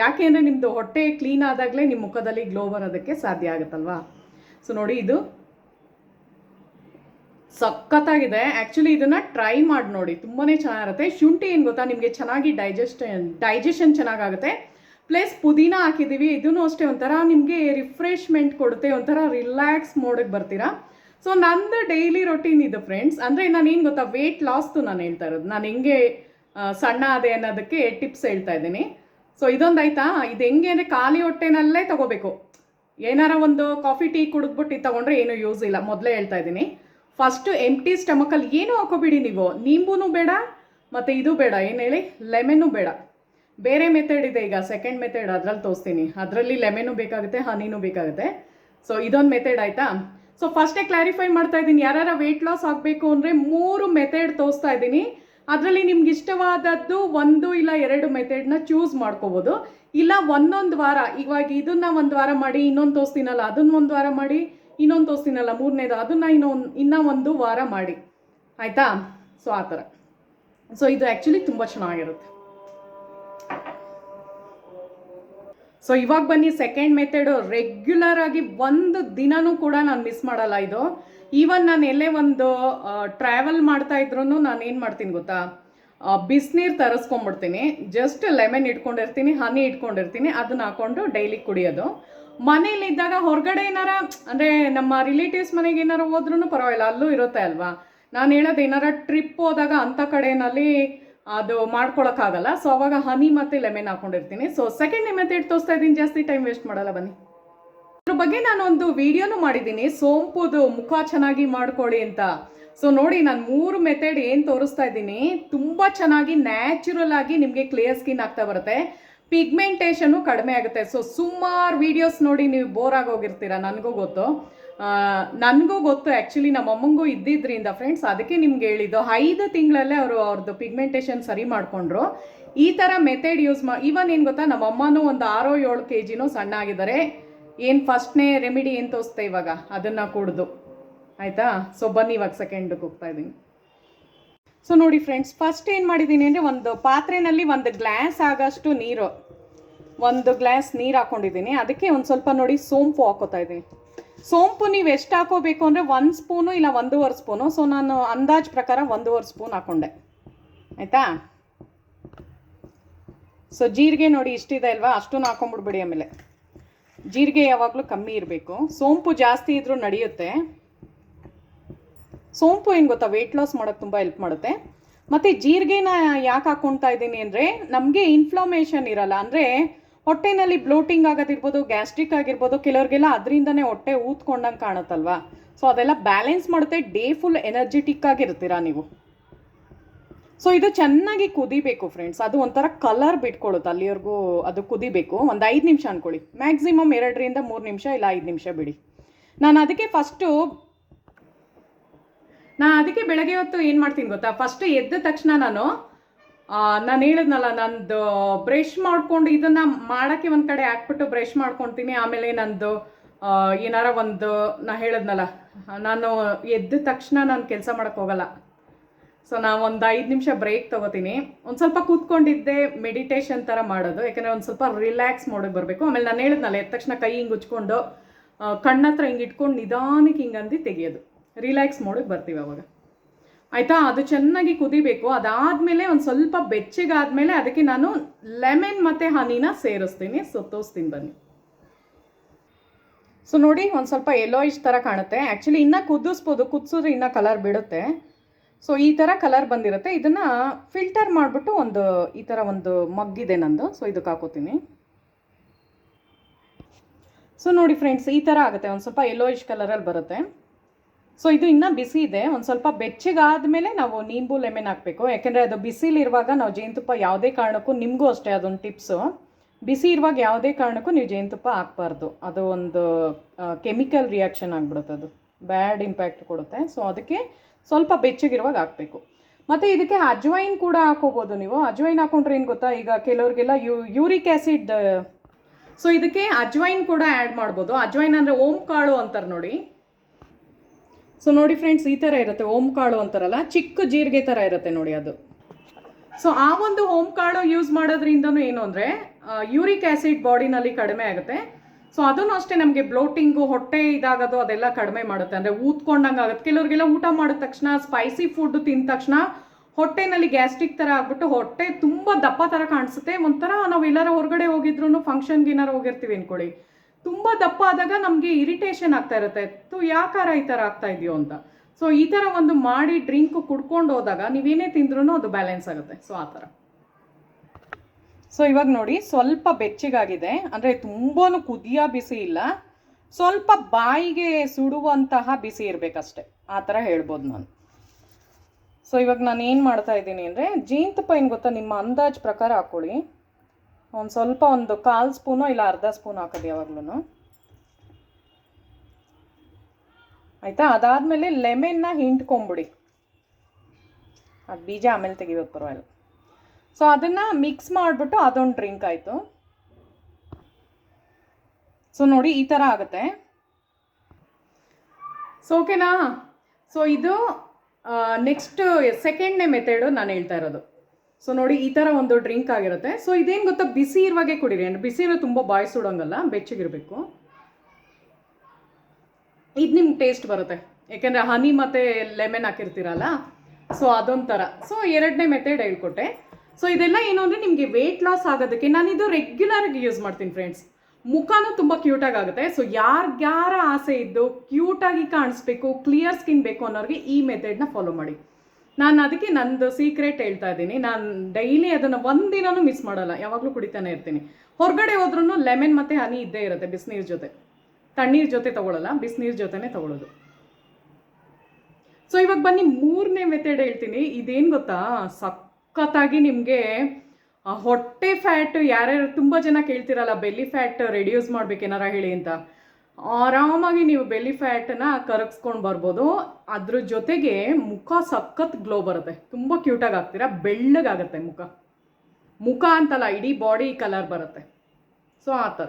Speaker 1: ಯಾಕೆ ಅಂದರೆ ನಿಮ್ಮದು ಹೊಟ್ಟೆ ಕ್ಲೀನ್ ಆದಾಗಲೇ ನಿಮ್ಮ ಮುಖದಲ್ಲಿ ಗ್ಲೋ ಬರೋದಕ್ಕೆ ಸಾಧ್ಯ ಆಗುತ್ತಲ್ವಾ? ಸೊ ನೋಡಿ ಇದು. ಸಖತ್ತಾಗಿದೆ. ಆ್ಯಕ್ಚುಲಿ ಇದನ್ನು ಟ್ರೈ ಮಾಡಿ ನೋಡಿ. ತುಂಬಾ ಚೆನ್ನಾಗಿರುತ್ತೆ. ಶುಂಠಿ ಏನು ಗೊತ್ತಾ? ನಿಮಗೆ ಚೆನ್ನಾಗಿ ಡೈಜೆಸ್ಟ್ ಡೈಜೆಷನ್ ಚೆನ್ನಾಗಾಗುತ್ತೆ. ಪ್ಲಸ್ ಪುದೀನ ಹಾಕಿದ್ದೀವಿ. ಇದೂ ಅಷ್ಟೇ ಒಂಥರ ನಿಮಗೆ ರಿಫ್ರೆಶ್ಮೆಂಟ್ ಕೊಡುತ್ತೆ. ಒಂಥರ ರಿಲ್ಯಾಕ್ಸ್ ಮೋಡಕ್ಕೆ ಬರ್ತೀರಾ? ಸೊ ನಂದು ಡೈಲಿ ರೊಟೀನ್ ಇದು ಫ್ರೆಂಡ್ಸ್ ಅಂದರೆ ನಾನು ಏನು ಗೊತ್ತಾ ವೆಯ್ಟ್ ಲಾಸ್ದು ನಾನು ಹೇಳ್ತಾ ಇರೋದು. ನಾನು ಹೆಂಗೆ ಸಣ್ಣ ಅದೇ ಅನ್ನೋದಕ್ಕೆ ಟಿಪ್ಸ್ ಹೇಳ್ತಾ ಇದ್ದೀನಿ. ಸೊ ಇದೊಂದು ಆಯ್ತಾ? ಇದು ಹೆಂಗೆ ಅಂದರೆ ಖಾಲಿ ಹೊಟ್ಟೆನಲ್ಲೇ ತಗೋಬೇಕು. ಏನಾರ ಒಂದು ಕಾಫಿ ಟೀ ಕುಡಿದ್ಬಿಟ್ಟು ಇದು ತಗೊಂಡ್ರೆ ಏನೂ ಯೂಸ್ ಇಲ್ಲ. ಮೊದಲೇ ಹೇಳ್ತಾ ಇದ್ದೀನಿ. ಫಸ್ಟು ಎಂಟಿ ಸ್ಟಮಕಲ್ಲಿ ಏನೂ ಹಾಕೋಬೇಡಿ ನೀವು? ನಿಂಬೂ ಬೇಡ, ಮತ್ತು ಇದು ಬೇಡ, ಏನು ಹೇಳಿ? ಲೆಮೆನು ಬೇಡ. ಬೇರೆ ಮೆಥಡ್ ಇದೆ ಈಗ ಸೆಕೆಂಡ್ ಮೆಥಡ್ ಅದರಲ್ಲಿ ತೋರಿಸ್ತೀನಿ. ಅದರಲ್ಲಿ ಲೆಮೆನು ಬೇಕಾಗುತ್ತೆ ಹನಿನೂ ಬೇಕಾಗುತ್ತೆ. ಸೊ ಇದೊಂದು ಮೆಥಡ್ ಆಯಿತಾ? ಸೊ ಫಸ್ಟೇ ಕ್ಲಾರಿಫೈ ಮಾಡ್ತಾ ಇದ್ದೀನಿ, ಯಾರ್ಯಾರ ವೆಯ್ಟ್ ಲಾಸ್ ಆಗಬೇಕು ಅಂದರೆ ಮೂರು ಮೆಥಡ್ ತೋರಿಸ್ತಾ ಇದ್ದೀನಿ. ಅದರಲ್ಲಿ ನಿಮ್ಗೆ ಇಷ್ಟವಾದದ್ದು ಒಂದು ಇಲ್ಲ ಎರಡು ಮೆಥಡ್ನ ಚೂಸ್ ಮಾಡ್ಕೋಬೋದು. ಇಲ್ಲ ಒಂದೊಂದು ವಾರ, ಇವಾಗ ಇದನ್ನ ಒಂದು ವಾರ ಮಾಡಿ, ಇನ್ನೊಂದು ತೋರಿಸ್ತೀನಲ್ಲ, ಅದನ್ನ ಒಂದು ವಾರ ಮಾಡಿ. ಇನ್ನೊಂದು ತೋರಿಸ್ತೀನಲ್ಲ, ಮೂರನೇದು. ಅದನ್ನ ಇನ್ನೊಂದು ಇನ್ನೂ ಒಂದು ವಾರ ಮಾಡಿ. ಆಯಿತಾ? ಸೊ ಆ ಥರ. ಸೊ ಇದು ಆ್ಯಕ್ಚುಲಿ ತುಂಬ ಚೆನ್ನಾಗಿರುತ್ತೆ. ಸೊ ಇವಾಗ ಬನ್ನಿ ಸೆಕೆಂಡ್ ಮೆಥಡು ರೆಗ್ಯುಲರ್ ಆಗಿ ಒಂದು ದಿನನೂ ಕೂಡ ನಾನು ಮಿಸ್ ಮಾಡಲ್ಲ ಇದು. ಈವನ್ ನಾನು ಎಲ್ಲೇ ಒಂದು ಟ್ರಾವೆಲ್ ಮಾಡ್ತಾ ಇದ್ರು ನಾನು ಏನು ಮಾಡ್ತೀನಿ ಗೊತ್ತಾ? ಬಿಸಿನೀರು ತರಿಸ್ಕೊಂಡ್ಬಿಡ್ತೀನಿ ಜಸ್ಟ್ ಲೆಮನ್ ಇಟ್ಕೊಂಡಿರ್ತೀನಿ ಹನಿ ಇಟ್ಕೊಂಡಿರ್ತೀನಿ. ಅದನ್ನ ಹಾಕೊಂಡು ಡೈಲಿ ಕುಡಿಯೋದು. ಮನೇಲಿ ಇದ್ದಾಗ ಹೊರಗಡೆ ಏನಾರ, ಅಂದರೆ ನಮ್ಮ ರಿಲೇಟಿವ್ಸ್ ಮನೆಗೆ ಏನಾರ ಹೋದ್ರೂ ಪರವಾಗಿಲ್ಲ, ಅಲ್ಲೂ ಇರುತ್ತೆ ಅಲ್ವಾ? ನಾನು ಹೇಳೋದು ಏನಾರ ಟ್ರಿಪ್ ಹೋದಾಗ ಅಂಥ ಕಡೆನಲ್ಲಿ ಅದು ಮಾಡ್ಕೊಳಕ್ಕಾಗಲ್ಲ. ಸೊ ಅವಾಗ ಹನಿ ಮತ್ತು ಲೆಮೆನ್ ಹಾಕೊಂಡಿರ್ತೀನಿ. ಸೊ ಸೆಕೆಂಡ್ ಮೆಥಡ್ ತೋರಿಸ್ತಾ ಇದ್ದೀನಿ. ಜಾಸ್ತಿ ಟೈಮ್ ವೇಸ್ಟ್ ಮಾಡಲ್ಲ, ಬನ್ನಿ. ಅದ್ರ ಬಗ್ಗೆ ನಾನು ಒಂದು ವಿಡಿಯೋನು ಮಾಡಿದ್ದೀನಿ. ಸೋಂಪುದು, ಮುಖ ಚೆನ್ನಾಗಿ ಮಾಡ್ಕೊಳ್ಳಿ ಅಂತ. ಸೊ ನೋಡಿ, ನಾನು ಮೂರು ಮೆಥಡ್ ಏನು ತೋರಿಸ್ತಾ ಇದ್ದೀನಿ. ತುಂಬ ಚೆನ್ನಾಗಿ ನ್ಯಾಚುರಲ್ ಆಗಿ ನಿಮಗೆ ಕ್ಲಿಯರ್ ಸ್ಕಿನ್ ಆಗ್ತಾ ಬರುತ್ತೆ. ಪಿಗ್ಮೆಂಟೇಷನು ಕಡಿಮೆ ಆಗುತ್ತೆ. ಸೊ ಸುಮಾರು ವಿಡಿಯೋಸ್ ನೋಡಿ ನೀವು ಬೋರ್ ಆಗೋಗಿರ್ತೀರ ನನಗೂ ಗೊತ್ತು. ನನಗೂ ಗೊತ್ತು ಆ್ಯಕ್ಚುಲಿ ನಮ್ಮ ಅಮ್ಮಂಗೂ ಇದ್ದಿದ್ದರಿಂದ ಫ್ರೆಂಡ್ಸ್ ಅದಕ್ಕೆ ನಿಮ್ಗೆ ಹೇಳಿದ್ದು. ಐದು ತಿಂಗಳಲ್ಲೇ ಅವರು ಅವ್ರದ್ದು ಪಿಗ್ಮೆಂಟೇಷನ್ ಸರಿ ಮಾಡಿಕೊಂಡ್ರು. ಈ ಥರ ಮೆಥಡ್ ಯೂಸ್ ಮಾ ಇವನ್ ಏನು ಗೊತ್ತಾ, ನಮ್ಮ ಅಮ್ಮನೂ ಒಂದು ಆರೋ ಏಳು ಕೆ ಜಿನೂ ಸಣ್ಣ ಆಗಿದ್ದಾರೆ. ಏನು ಫಸ್ಟ್ನೇ ರೆಮಿಡಿ ಏನು ತೋರಿಸ್ತೆ ಇವಾಗ? ಅದನ್ನು ಕುಡ್ದು. ಆಯಿತಾ? ಸೊ ಬನ್ನಿ ಇವಾಗ ಸೆಕೆಂಡ್ಗೆ ಹೋಗ್ತಾ ಇದ್ದೀನಿ ಸೊ ನೋಡಿ ಫ್ರೆಂಡ್ಸ್ ಫಸ್ಟ್ ಏನು ಮಾಡಿದ್ದೀನಿ ಅಂದರೆ ಒಂದು ಪಾತ್ರೆಯಲ್ಲಿ ಒಂದು ಗ್ಲಾಸ್ ಆಗೋಷ್ಟು ನೀರು. ಒಂದು ಗ್ಲಾಸ್ ನೀರು ಹಾಕೊಂಡಿದ್ದೀನಿ. ಅದಕ್ಕೆ ಒಂದು ಸ್ವಲ್ಪ ನೋಡಿ ಸೋಂಪು ಹಾಕೋತಾ ಇದ್ದೀನಿ. ಸೋಂಪು ನೀವು ಎಷ್ಟು ಹಾಕೋಬೇಕು ಅಂದರೆ ಒಂದು ಸ್ಪೂನು ಇಲ್ಲ ಒಂದೂವರೆ ಸ್ಪೂನು. ಸೊ ನಾನು ಅಂದಾಜು ಪ್ರಕಾರ ಒಂದೂವರೆ ಸ್ಪೂನ್ ಹಾಕೊಂಡೆ. ಆಯಿತಾ? ಸೊ ಜೀರಿಗೆ ನೋಡಿ ಇಷ್ಟಿದೆ ಅಲ್ವಾ? ಅಷ್ಟನ್ನು ಹಾಕೊಂಡ್ಬಿಡ್ಬಿಡಿ ಆಮೇಲೆ. ಜೀರಿಗೆ ಯಾವಾಗಲೂ ಕಮ್ಮಿ ಇರಬೇಕು. ಸೋಂಪು ಜಾಸ್ತಿ ಇದ್ರೂ ನಡೆಯುತ್ತೆ. ಸೋಂಪು ಏನು ಗೊತ್ತಾ? ವೆಯ್ಟ್ ಲಾಸ್ ಮಾಡೋಕ್ಕೆ ತುಂಬ ಹೆಲ್ಪ್ ಮಾಡುತ್ತೆ. ಮತ್ತು ಜೀರಿಗೆನ ಯಾಕೆ ಹಾಕ್ಕೊಳ್ತಾ ಇದ್ದೀನಿ ಅಂದರೆ, ನಮಗೆ ಇನ್ಫ್ಲಮೇಷನ್ ಇರಲ್ಲ. ಅಂದರೆ ಹೊಟ್ಟೆನಲ್ಲಿ ಬ್ಲೋಟಿಂಗ್ ಆಗೋದಿರ್ಬೋದು, ಗ್ಯಾಸ್ಟ್ರಿಕ್ ಆಗಿರ್ಬೋದು, ಕೆಲವ್ರಿಗೆಲ್ಲ ಅದರಿಂದನೇ ಹೊಟ್ಟೆ ಊದ್ಕೊಂಡಂಗೆ ಕಾಣುತ್ತಲ್ವಾ? ಸೊ ಅದೆಲ್ಲ ಬ್ಯಾಲೆನ್ಸ್ ಮಾಡುತ್ತೆ ಡೇ ಫುಲ್ ಎನರ್ಜೆಟಿಕ್ ಆಗಿರ್ತೀರಾ ನೀವು? ಸೊ ಇದು ಚೆನ್ನಾಗಿ ಕುದಿಬೇಕು ಫ್ರೆಂಡ್ಸ್ ಅದು ಒಂಥರ ಕಲರ್ ಬಿಟ್ಕೊಳ್ಳುತ್ತೆ ಅಲ್ಲಿವರೆಗೂ ಅದು ಕುದಿಬೇಕು. ಒಂದು ಐದು ನಿಮಿಷ ಅನ್ಕೊಳ್ಳಿ. ಮ್ಯಾಕ್ಸಿಮಮ್ ಎರಡರಿಂದ ಮೂರು ನಿಮಿಷ ಇಲ್ಲ ಐದು ನಿಮಿಷ ಬಿಡಿ. ನಾನು ಅದಕ್ಕೆ ಫಸ್ಟು ನಾನು ಅದಕ್ಕೆ ಬೆಳಗ್ಗೆ ಹೊತ್ತು ಏನು ಮಾಡ್ತೀನಿ ಗೊತ್ತಾ? ಫಸ್ಟ್ ಎದ್ದ ತಕ್ಷಣ ನಾನು ನಾನು ಹೇಳಿದ್ನಲ್ಲ, ನಂದು ಬ್ರಷ್ ಮಾಡ್ಕೊಂಡು ಇದನ್ನು ಮಾಡೋಕ್ಕೆ ಒಂದು ಕಡೆ ಹಾಕ್ಬಿಟ್ಟು ಬ್ರಷ್ ಮಾಡ್ಕೊತೀನಿ. ಆಮೇಲೆ ನಂದು ಏನಾರ ಒಂದು, ನಾ ಹೇಳಿದ್ನಲ್ಲ, ನಾನು ಎದ್ದ ತಕ್ಷಣ ನಾನು ಕೆಲಸ ಮಾಡೋಕ್ಕೆ ಹೋಗಲ್ಲ. ಸೊ ನಾ ಒಂದು ಐದು ನಿಮಿಷ ಬ್ರೇಕ್ ತೊಗೋತೀನಿ. ಒಂದು ಸ್ವಲ್ಪ ಕೂತ್ಕೊಂಡಿದ್ದೆ ಮೆಡಿಟೇಷನ್ ಥರ ಮಾಡೋದು. ಯಾಕಂದರೆ ಒಂದು ಸ್ವಲ್ಪ ರಿಲ್ಯಾಕ್ಸ್ ಮಾಡೋಕ್ಕೆ ಬರಬೇಕು. ಆಮೇಲೆ ನಾನು ಹೇಳಿದ್ನಲ್ಲ, ಎದ್ದ ತಕ್ಷಣ ಕೈ ಹಿಂಗೆ ಉಚ್ಕೊಂಡು ಕಣ್ಣತ್ರ ಹಿಂಗೆ ಇಟ್ಕೊಂಡು ನಿಧಾನಕ್ಕೆ ಹಿಂಗೆ ಅಂದು ತೆಗಿಯೋದು. ರಿಲ್ಯಾಕ್ಸ್ ಮಾಡೋಕ್ಕೆ ಬರ್ತೀವಿ ಅವಾಗ. ಆಯಿತಾ? ಅದು ಚೆನ್ನಾಗಿ ಕುದಿಬೇಕು. ಅದಾದಮೇಲೆ ಒಂದು ಸ್ವಲ್ಪ ಬೆಚ್ಚಗಾದ್ಮೇಲೆ ಅದಕ್ಕೆ ನಾನು ಲೆಮನ್ ಮತ್ತು ಹನಿನ ಸೇರಿಸ್ತೀನಿ. ಸುತ್ತೋಸ್ತೀನಿ ಬನ್ನಿ. ಸೊ, ನೋಡಿ, ಒಂದು ಸ್ವಲ್ಪ ಯೆಲ್ಲೋಯಿಶ್ ಥರ ಕಾಣುತ್ತೆ. ಆ್ಯಕ್ಚುಲಿ ಇನ್ನೂ ಕುದಿಸ್ಬೋದು. ಕುದಿಸಿದ್ರೆ ಇನ್ನೂ ಕಲರ್ ಬಿಡುತ್ತೆ. ಸೊ ಈ ಥರ ಕಲರ್ ಬಂದಿರುತ್ತೆ. ಇದನ್ನು ಫಿಲ್ಟರ್ ಮಾಡಿಬಿಟ್ಟು ಒಂದು, ಈ ಥರ ಒಂದು ಮಗ್ಗಿದೆ ನಂದು. ಸೊ ಇದಕ್ಕೆ ಹಾಕೋತೀನಿ. ಸೊ ನೋಡಿ ಫ್ರೆಂಡ್ಸ್ ಈ ಥರ ಆಗುತ್ತೆ. ಒಂದು ಸ್ವಲ್ಪ ಯೆಲ್ಲೋಯಿಶ್ ಕಲರಲ್ಲಿ ಬರುತ್ತೆ. ಸೊ ಇದು ಇನ್ನೂ ಬಿಸಿ ಇದೆ. ಒಂದು ಸ್ವಲ್ಪ ಬೆಚ್ಚಗಾದ್ಮೇಲೆ ನಾವು ನಿಂಬು ಲೆಮೆನ್ ಹಾಕಬೇಕು. ಯಾಕೆಂದರೆ ಅದು ಬಿಸಿಲಿರುವಾಗ ನಾವು ಜೇನುತುಪ್ಪ ಯಾವುದೇ ಕಾರಣಕ್ಕೂ ನಿಮಗೂ ಅಷ್ಟೇ ಅದೊಂದು ಟಿಪ್ಸು ಬಿಸಿ ಇರುವಾಗ ಯಾವುದೇ ಕಾರಣಕ್ಕೂ ನೀವು ಜೇನುತುಪ್ಪ ಹಾಕ್ಬಾರ್ದು. ಅದು ಒಂದು ಕೆಮಿಕಲ್ ರಿಯಾಕ್ಷನ್ ಆಗ್ಬಿಡುತ್ತೆ ಅದು. ಬ್ಯಾಡ್ ಇಂಪ್ಯಾಕ್ಟ್ ಕೊಡುತ್ತೆ. ಸೊ ಅದಕ್ಕೆ ಸ್ವಲ್ಪ ಬೆಚ್ಚಗಿರುವಾಗ ಹಾಕಬೇಕು. ಮತ್ತು ಇದಕ್ಕೆ ಅಜ್ವೈನ್ ಕೂಡ ಹಾಕೋಬೋದು ನೀವು. ಅಜ್ವೈನ್ ಹಾಕೊಂಡ್ರೆ ಏನು ಗೊತ್ತಾ? ಈಗ ಕೆಲವರಿಗೆಲ್ಲ ಯೂರಿಕ್ ಆ್ಯಸಿಡ್ ಸೊ ಇದಕ್ಕೆ ಅಜ್ವೈನ್ ಕೂಡ ಆ್ಯಡ್ ಮಾಡ್ಬೋದು. ಅಜ್ವೈನ್ ಅಂದರೆ ಓಂ ಕಾಳು ಅಂತಾರೆ ನೋಡಿ. ಸೊ ನೋಡಿ ಫ್ರೆಂಡ್ಸ್ ಈ ಥರ ಇರುತ್ತೆ. ಓಮ್ ಕಾಳು ಅಂತಾರಲ್ಲ, ಚಿಕ್ಕ ಜೀರಿಗೆ ಥರ ಇರುತ್ತೆ ನೋಡಿ ಅದು. ಸೊ ಆ ಒಂದು ಓಮ್ ಕಾಳು ಯೂಸ್ ಮಾಡೋದ್ರಿಂದನೂ ಏನು ಅಂದರೆ ಯೂರಿಕ್ ಆ್ಯಸಿಡ್ ಬಾಡಿನಲ್ಲಿ ಕಡಿಮೆ ಆಗುತ್ತೆ. ಸೊ ಅದನ್ನು ಅಷ್ಟೇ ನಮಗೆ ಬ್ಲೋಟಿಂಗು, ಹೊಟ್ಟೆ ಇದಾಗೋದು ಅದೆಲ್ಲ ಕಡಿಮೆ ಮಾಡುತ್ತೆ. ಅಂದರೆ ಊದ್ಕೊಂಡಂಗೆ ಆಗುತ್ತೆ. ಕೆಲವರಿಗೆಲ್ಲ ಊಟ ಮಾಡಿದ ತಕ್ಷಣ ಸ್ಪೈಸಿ ಫುಡ್ ತಿಂದ ತಕ್ಷಣ ಹೊಟ್ಟೆನಲ್ಲಿ ಗ್ಯಾಸ್ಟ್ರಿಕ್ ಥರ ಆಗ್ಬಿಟ್ಟು ಹೊಟ್ಟೆ ತುಂಬ ದಪ್ಪ ಥರ ಕಾಣಿಸುತ್ತೆ. ಒಂಥರ ನಾವು ಎಲ್ಲಾರ ಹೊರಗಡೆ ಹೋಗಿದ್ರು ಫಂಕ್ಷನ್ಗೆ ಏನಾರು ಹೋಗಿರ್ತೀವಿ ಅನ್ಕೊಳ್ಳಿ. ತುಂಬ ದಪ್ಪ ಆದಾಗ ನಮಗೆ ಇರಿಟೇಷನ್ ಆಗ್ತಾ ಇರುತ್ತೆ. ತು ಯಾಕಾರ ಈ ಥರ ಆಗ್ತಾ ಇದೆಯೋ ಅಂತ? ಸೊ ಈ ಥರ ಒಂದು ಮಾಡಿ ಡ್ರಿಂಕ್ ಕುಡ್ಕೊಂಡು ಹೋದಾಗ ನೀವೇನೇ ತಿಂದ್ರೂ ಅದು ಬ್ಯಾಲೆನ್ಸ್ ಆಗುತ್ತೆ. ಸೊ ಆ ಥರ ಸೊ ಇವಾಗ ನೋಡಿ ಸ್ವಲ್ಪ ಬೆಚ್ಚಗಾಗಿದೆ. ಅಂದರೆ ತುಂಬಾ ಕುದಿಯ ಬಿಸಿ ಇಲ್ಲ. ಸ್ವಲ್ಪ ಬಾಯಿಗೆ ಸುಡುವಂತಹ ಬಿಸಿ ಇರಬೇಕಷ್ಟೆ. ಆ ಥರ ಹೇಳ್ಬೋದು ನಾನು. ಸೊ ಇವಾಗ ನಾನು ಏನು ಮಾಡ್ತಾ ಇದ್ದೀನಿ ಅಂದರೆ ಜೇನುತುಪ್ಪ ಏನು ಗೊತ್ತಾ? ನಿಮ್ಮ ಅಂದಾಜು ಪ್ರಕಾರ ಹಾಕ್ಕೊಳ್ಳಿ ಒಂದು ಸ್ವಲ್ಪ ಒಂದು ಕಾಲು ಸ್ಪೂನು ಇಲ್ಲ ಅರ್ಧ ಸ್ಪೂನ್ ಹಾಕೋದು ಯಾವಾಗ್ಲೂ ಆಯಿತಾ? ಅದಾದಮೇಲೆ ಲೆಮೆನ್ನ ಹಿಂಟ್ಕೊಂಬಿಡಿ. ಅದು ಬೀಜ ಆಮೇಲೆ ತೆಗಿಬೇಕು ಪರವಾಗಿಲ್ಲ. ಸೊ ಅದನ್ನು ಮಿಕ್ಸ್ ಮಾಡಿಬಿಟ್ಟು ಅದೊಂದು ಡ್ರಿಂಕ್ ಆಯಿತು. ಸೊ ನೋಡಿ ಈ ಥರ ಆಗುತ್ತೆ. ಸೊ ಓಕೆನಾ ಸೊ ಇದು ನೆಕ್ಸ್ಟ್ ಸೆಕೆಂಡ್ನೇ ಮೆಥಡು ನಾನು ಹೇಳ್ತಾ ಇರೋದು. ಸೊ ನೋಡಿ, ಈ ಥರ ಒಂದು ಡ್ರಿಂಕ್ ಆಗಿರುತ್ತೆ. ಸೊ ಇದೇನು ಗೊತ್ತಾ? ಬಿಸಿ ಇರುವಾಗೆ ಕುಡಿರಿ. ಅಂದರೆ ಬಿಸಿ ಇರೋ ತುಂಬ ಬಾಯ್ ಸುಡೋಂಗಲ್ಲ, ಬೆಚ್ಚಗಿರಬೇಕು. ಇದು ನಿಮ್ಗೆ ಟೇಸ್ಟ್ ಬರುತ್ತೆ. ಯಾಕೆಂದರೆ ಹನಿ ಮತ್ತು ಲೆಮನ್ ಹಾಕಿರ್ತೀರಲ್ಲ ಸೊ ಅದೊಂಥರ. ಸೊ ಎರಡನೇ ಮೆಥಡ್ ಹೇಳ್ಕೊಟ್ಟೆ. ಸೊ ಇದೆಲ್ಲ ಏನು ಅಂದರೆ ನಿಮಗೆ ವೆಯ್ಟ್ ಲಾಸ್ ಆಗೋದಕ್ಕೆ ನಾನಿದು ರೆಗ್ಯುಲರಾಗಿ ಯೂಸ್ ಮಾಡ್ತೀನಿ ಫ್ರೆಂಡ್ಸ್ ಮುಖನೂ ತುಂಬ ಕ್ಯೂಟಾಗಿ ಆಗುತ್ತೆ. ಸೊ ಯಾರ್ಗ್ಯಾರ ಆಸೆ ಇದ್ದು ಕ್ಯೂಟಾಗಿ ಕಾಣಿಸ್ಬೇಕು ಕ್ಲಿಯರ್ ಸ್ಕಿನ್ ಬೇಕು ಅನ್ನೋರಿಗೆ ಈ ಮೆಥಡ್ನ ಫಾಲೋ ಮಾಡಿ. ನಾನು ಅದಕ್ಕೆ ನಂದು ಸೀಕ್ರೆಟ್ ಹೇಳ್ತಾ ಇದ್ದೀನಿ. ನಾನು ಡೈಲಿ ಅದನ್ನು ಒಂದಿನೂ ಮಿಸ್ ಮಾಡೋಲ್ಲ. ಯಾವಾಗಲೂ ಕುಡಿತಾನೆ ಇರ್ತೀನಿ. ಹೊರಗಡೆ ಹೋದ್ರೂ ಲೆಮನ್ ಮತ್ತು ಹನಿ ಇದ್ದೇ ಇರುತ್ತೆ ಬಿಸಿನೀರು ಜೊತೆ. ತಣ್ಣೀರು ಜೊತೆ ತಗೊಳ್ಳಲ್ಲ ಬಿಸಿನೀರು ಜೊತೆನೇ ತಗೊಳ್ಳೋದು ಸೊ ಇವಾಗ ಬನ್ನಿ ಮೂರನೇ ಮೆಥಡ್ ಹೇಳ್ತೀನಿ. ಇದೇನು ಗೊತ್ತಾ? ಸಖತ್ತಾಗಿ ನಿಮಗೆ ಹೊಟ್ಟೆ ಫ್ಯಾಟ್ ಯಾರ್ಯಾರು ತುಂಬ ಜನ ಕೇಳ್ತಿರಲ್ಲ ಬೆಲ್ಲಿ ಫ್ಯಾಟ್ ರೆಡ್ಯೂಸ್ ಮಾಡ್ಬೇಕೇನಾರ ಹೇಳಿ ಅಂತ. ಆರಾಮಾಗಿ ನೀವು ಬೆಲ್ಲಿ ಫ್ಯಾಟನ್ನ ಕರಗಿಸ್ಕೊಂಡು ಬರ್ಬೋದು. ಅದ್ರ ಜೊತೆಗೆ ಮುಖ ಸಖತ್ ಗ್ಲೋ ಬರುತ್ತೆ. ತುಂಬ ಕ್ಯೂಟಾಗಿ ಆಗ್ತೀರಾ? ಬೆಳ್ಳಗಾಗತ್ತೆ ಮುಖ. ಮುಖ ಅಂತಲ್ಲ, ಇಡೀ ಬಾಡಿ ಕಲರ್ ಬರುತ್ತೆ. ಸೊ ಆ ಥರ.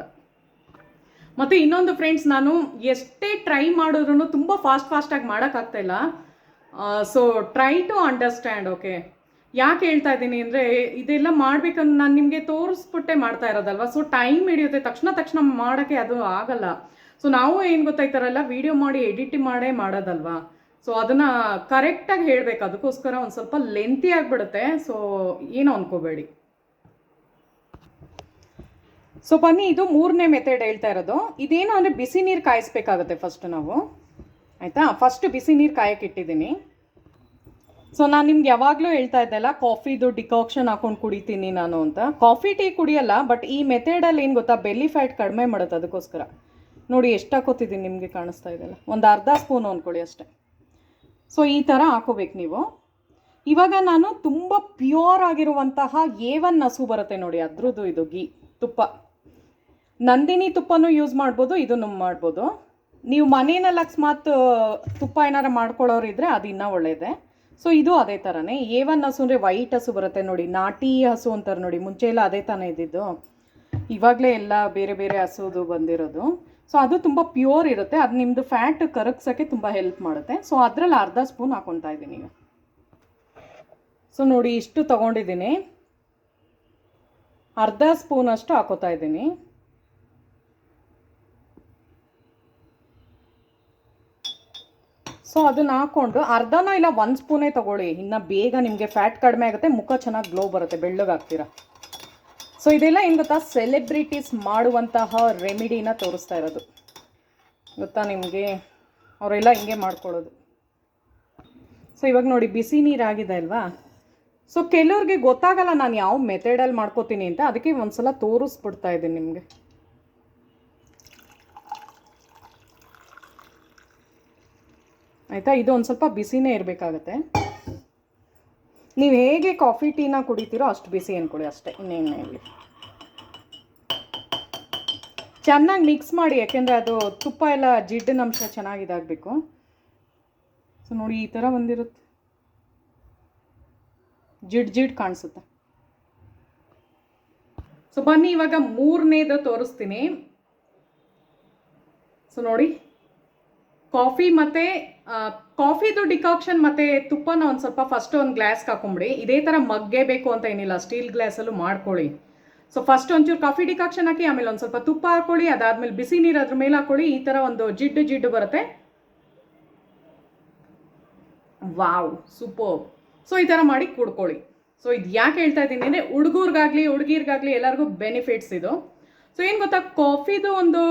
Speaker 1: ಮತ್ತು ಇನ್ನೊಂದು ಫ್ರೆಂಡ್ಸ್ ನಾನು ಎಷ್ಟೇ ಟ್ರೈ ಮಾಡಿದ್ರೂ ತುಂಬ ಫಾಸ್ಟ್ ಫಾಸ್ಟಾಗಿ ಮಾಡೋಕ್ಕಾಗ್ತಾಯಿಲ್ಲ so try to understand okay ಯಾಕೆ ಹೇಳ್ತಾ ಇದ್ದೀನಿ ಅಂದರೆ, ಇದೆಲ್ಲ ಮಾಡ್ಬೇಕಂದ್ರೆ ನಾನು ನಿಮಗೆ ತೋರಿಸ್ಬಿಟ್ಟೆ ಮಾಡ್ತಾ ಇರೋದಲ್ವ? ಸೊ ಟೈಮ್ ಹಿಡಿಯುತ್ತೆ. ತಕ್ಷಣ ತಕ್ಷಣ ಮಾಡೋಕ್ಕೆ ಅದು ಆಗಲ್ಲ. ಸೊ ನಾವು ಏನು ಗೊತ್ತಾಯ್ತಾರಲ್ಲ ವೀಡಿಯೋ ಮಾಡಿ ಎಡಿಟ್ ಮಾಡೇ ಮಾಡೋದಲ್ವಾ? ಸೊ ಅದನ್ನು ಕರೆಕ್ಟಾಗಿ ಹೇಳಬೇಕು. ಅದಕ್ಕೋಸ್ಕರ ಒಂದು ಸ್ವಲ್ಪ ಲೆಂತಿ ಆಗಿಬಿಡುತ್ತೆ. ಸೊ ಏನೋ ಅನ್ಕೋಬೇಡಿ. ಸೊ ಬನ್ನಿ, ಇದು ಮೂರನೇ ಮೆಥಡ್ ಹೇಳ್ತಾ ಇರೋದು. ಇದೇನು ಅಂದರೆ ಬಿಸಿ ನೀರು ಕಾಯಿಸ್ಬೇಕಾಗತ್ತೆ ಫಸ್ಟ್ ನಾವು. ಆಯಿತಾ? ಫಸ್ಟ್ ಬಿಸಿ ನೀರು ಕಾಯಕ್ಕೆ ಇಟ್ಟಿದ್ದೀನಿ. ಸೊ ನಾನು ನಿಮ್ಗೆ ಯಾವಾಗಲೂ ಹೇಳ್ತಾ ಇದ್ದೆಲ್ಲ ಕಾಫಿದು ಡಿಕಾಕ್ಷನ್ ಹಾಕೊಂಡು ಕುಡಿತೀನಿ ನಾನು ಅಂತ. ಕಾಫಿ, ಟೀ ಕುಡಿಯಲ್ಲ ಬಟ್ ಈ ಮೆಥಡಲ್ಲಿ ಏನು ಗೊತ್ತಾ? ಬೆಲ್ಲಿ ಫ್ಯಾಟ್ ಕಡಿಮೆ ಮಾಡುತ್ತೆ ಅದಕ್ಕೋಸ್ಕರ. ನೋಡಿ ಎಷ್ಟು ಹಾಕೋತಿದ್ದೀನಿ ನಿಮಗೆ ಕಾಣಿಸ್ತಾ ಇದೆಯಲ್ಲ ಒಂದು ಅರ್ಧ ಸ್ಪೂನು ಅಂದ್ಕೊಳ್ಳಿ ಅಷ್ಟೇ. ಸೊ ಈ ಥರ ಹಾಕೋಬೇಕು ನೀವು. ಇವಾಗ ನಾನು ತುಂಬ ಪ್ಯೂರ್ ಆಗಿರುವಂತಹ ಏವನ್ ಹಸು ಬರುತ್ತೆ ನೋಡಿ, ಅದ್ರದ್ದು ಇದು ಗೀ ತುಪ್ಪ. ನಂದಿನಿ ತುಪ್ಪನೂ ಯೂಸ್ ಮಾಡ್ಬೋದು, ಇದನ್ನು ಮಾಡ್ಬೋದು. ನೀವು ಮನೇನಲ್ಲಿ ಅಕಸ್ಮಾತ್ ತುಪ್ಪ ಏನಾರು ಮಾಡ್ಕೊಳ್ಳೋರು ಇದ್ದರೆ ಅದು ಇನ್ನೂ ಒಳ್ಳೆಯದೇ ಸೊ ಇದು ಅದೇ ಥರನೇ ಎ ಒನ್ ಹಸು ಅಂದರೆ ವೈಟ್ ಹಸು ಬರುತ್ತೆ ನೋಡಿ, ನಾಟಿ ಹಸು ಅಂತಾರೆ ನೋಡಿ ಮುಂಚೆ ಎಲ್ಲ ಅದೇ ತಾನೇ ಇದ್ದಿದ್ದು. ಇವಾಗಲೇ ಎಲ್ಲ ಬೇರೆ ಬೇರೆ ಹಸುದು ಬಂದಿರೋದು. ಸೊ ಅದು ತುಂಬ ಪ್ಯೂರ್ ಇರುತ್ತೆ. ಅದು ನಿಮ್ಮದು ಫ್ಯಾಟ್ ಕರಗ್ಸೋಕ್ಕೆ ತುಂಬ ಹೆಲ್ಪ್ ಮಾಡುತ್ತೆ. ಸೊ ಅದರಲ್ಲಿ ಅರ್ಧ ಸ್ಪೂನ್ ಹಾಕೊತಾ ಇದ್ದೀನಿ ಈಗ. ಸೊ ನೋಡಿ ಇಷ್ಟು ತೊಗೊಂಡಿದ್ದೀನಿ. ಅರ್ಧ ಸ್ಪೂನ್ ಅಷ್ಟು ಹಾಕೋತಾ ಇದ್ದೀನಿ. ಸೊ ಅದನ್ನ ಹಾಕ್ಕೊಂಡು ಅರ್ಧನೋ ಇಲ್ಲ, ಒಂದು ಸ್ಪೂನೇ ತಗೊಳ್ಳಿ. ಇನ್ನು ಬೇಗ ನಿಮಗೆ ಫ್ಯಾಟ್ ಕಡಿಮೆ ಆಗುತ್ತೆ, ಮುಖ ಚೆನ್ನಾಗಿ ಗ್ಲೋ ಬರುತ್ತೆ, ಬೆಳ್ಳಗಾಗ್ತೀರಾ. ಸೊ ಇದೆಲ್ಲ ಏನು ಗೊತ್ತಾ? ಸೆಲೆಬ್ರಿಟೀಸ್ ಮಾಡುವಂತಹ ರೆಮಿಡಿನ ತೋರಿಸ್ತಾ ಇರೋದು. ಗೊತ್ತಾ ನಿಮಗೆ? ಅವರೆಲ್ಲ ಹಿಂಗೆ ಮಾಡ್ಕೊಳ್ಳೋದು. ಸೊ ಇವಾಗ ನೋಡಿ, ಬಿಸಿ ನೀರಾಗಿದೆ ಅಲ್ವಾ? ಸೊ ಕೆಲವ್ರಿಗೆ ಗೊತ್ತಾಗಲ್ಲ ನಾನು ಯಾವ ಮೆಥಡಲ್ಲಿ ಮಾಡ್ಕೋತೀನಿ ಅಂತ. ಅದಕ್ಕೆ ಒಂದ್ಸಲ ತೋರಿಸ್ಬಿಡ್ತಾ ಇದ್ದೀನಿ ನಿಮಗೆ. ಆಯಿತಾ? ಇದು ಒಂದು ಸ್ವಲ್ಪ ಬಿಸಿನೇ ಇರಬೇಕಾಗತ್ತೆ. ನೀವು ಹೇಗೆ ಕಾಫಿ, ಟೀನ ಕುಡಿತೀರೋ ಅಷ್ಟು ಬಿಸಿ ಏನು ಕೊಡಿ, ಅಷ್ಟೇ. ಇನ್ನೇನು ಹೇಳಿ ಚೆನ್ನಾಗಿ ಮಿಕ್ಸ್ ಮಾಡಿ, ಯಾಕೆಂದರೆ ಅದು ತುಪ್ಪ ಎಲ್ಲ ಜಿಡ್ಡಿನ ಅಂಶ ಚೆನ್ನಾಗಿದಾಗಬೇಕು ಸೊ ನೋಡಿ, ಈ ಥರ ಬಂದಿರುತ್ತೆ. ಜಿಡ್ ಜಿಡ್ ಕಾಣಿಸುತ್ತೆ. ಸೊ ಬನ್ನಿ, ಇವಾಗ ಮೂರನೇದು ತೋರಿಸ್ತೀನಿ. ಸೊ ನೋಡಿ. ಕಾಫಿ ಮತ್ತು ಕಾಫಿದು ಡಿಕಾಕ್ಷನ್ ಮತ್ತು ತುಪ್ಪನ ಒಂದು ಸ್ವಲ್ಪ ಫಸ್ಟ್ ಒಂದು ಗ್ಲಾಸ್ಗೆ ಹಾಕೊಂಬಿಡಿ. ಇದೇ ಥರ ಮಗ್ಗೆ ಬೇಕು ಅಂತ ಏನಿಲ್ಲ ಸ್ಟೀಲ್ ಗ್ಲಾಸಲ್ಲೂ ಮಾಡ್ಕೊಳ್ಳಿ. ಸೊ ಫಸ್ಟ್ ಒಂಚೂರು ಕಾಫಿ ಡಿಕಾಕ್ಷನ್ ಹಾಕಿ, ಆಮೇಲೆ ಒಂದು ಸ್ವಲ್ಪ ತುಪ್ಪ ಹಾಕೊಳ್ಳಿ, ಅದಾದ್ಮೇಲೆ ಬಿಸಿ ನೀರು ಅದ್ರ ಮೇಲೆ ಹಾಕೊಳ್ಳಿ, ಈ ಥರ ಒಂದು ಜಿಡ್ಡು ಜಿಡ್ಡು ಬರುತ್ತೆ. ವಾವ್ ಸೂಪರ್ ಸೊ ಈ ಥರ ಮಾಡಿ ಕುಡ್ಕೊಳ್ಳಿ. ಸೊ ಇದು ಯಾಕೆ ಹೇಳ್ತಾ ಇದ್ದೀನಿ ಅಂದರೆ, ಹುಡುಗರಿಗಾಗಲಿ, ಹುಡುಗಿರ್ಗಾಗಲಿ ಎಲ್ಲರಿಗೂ ಬೆನಿಫಿಟ್ಸ್ ಇದು. ಸೊ ಏನು ಗೊತ್ತಾ, ಕಾಫಿದು ಒಂದು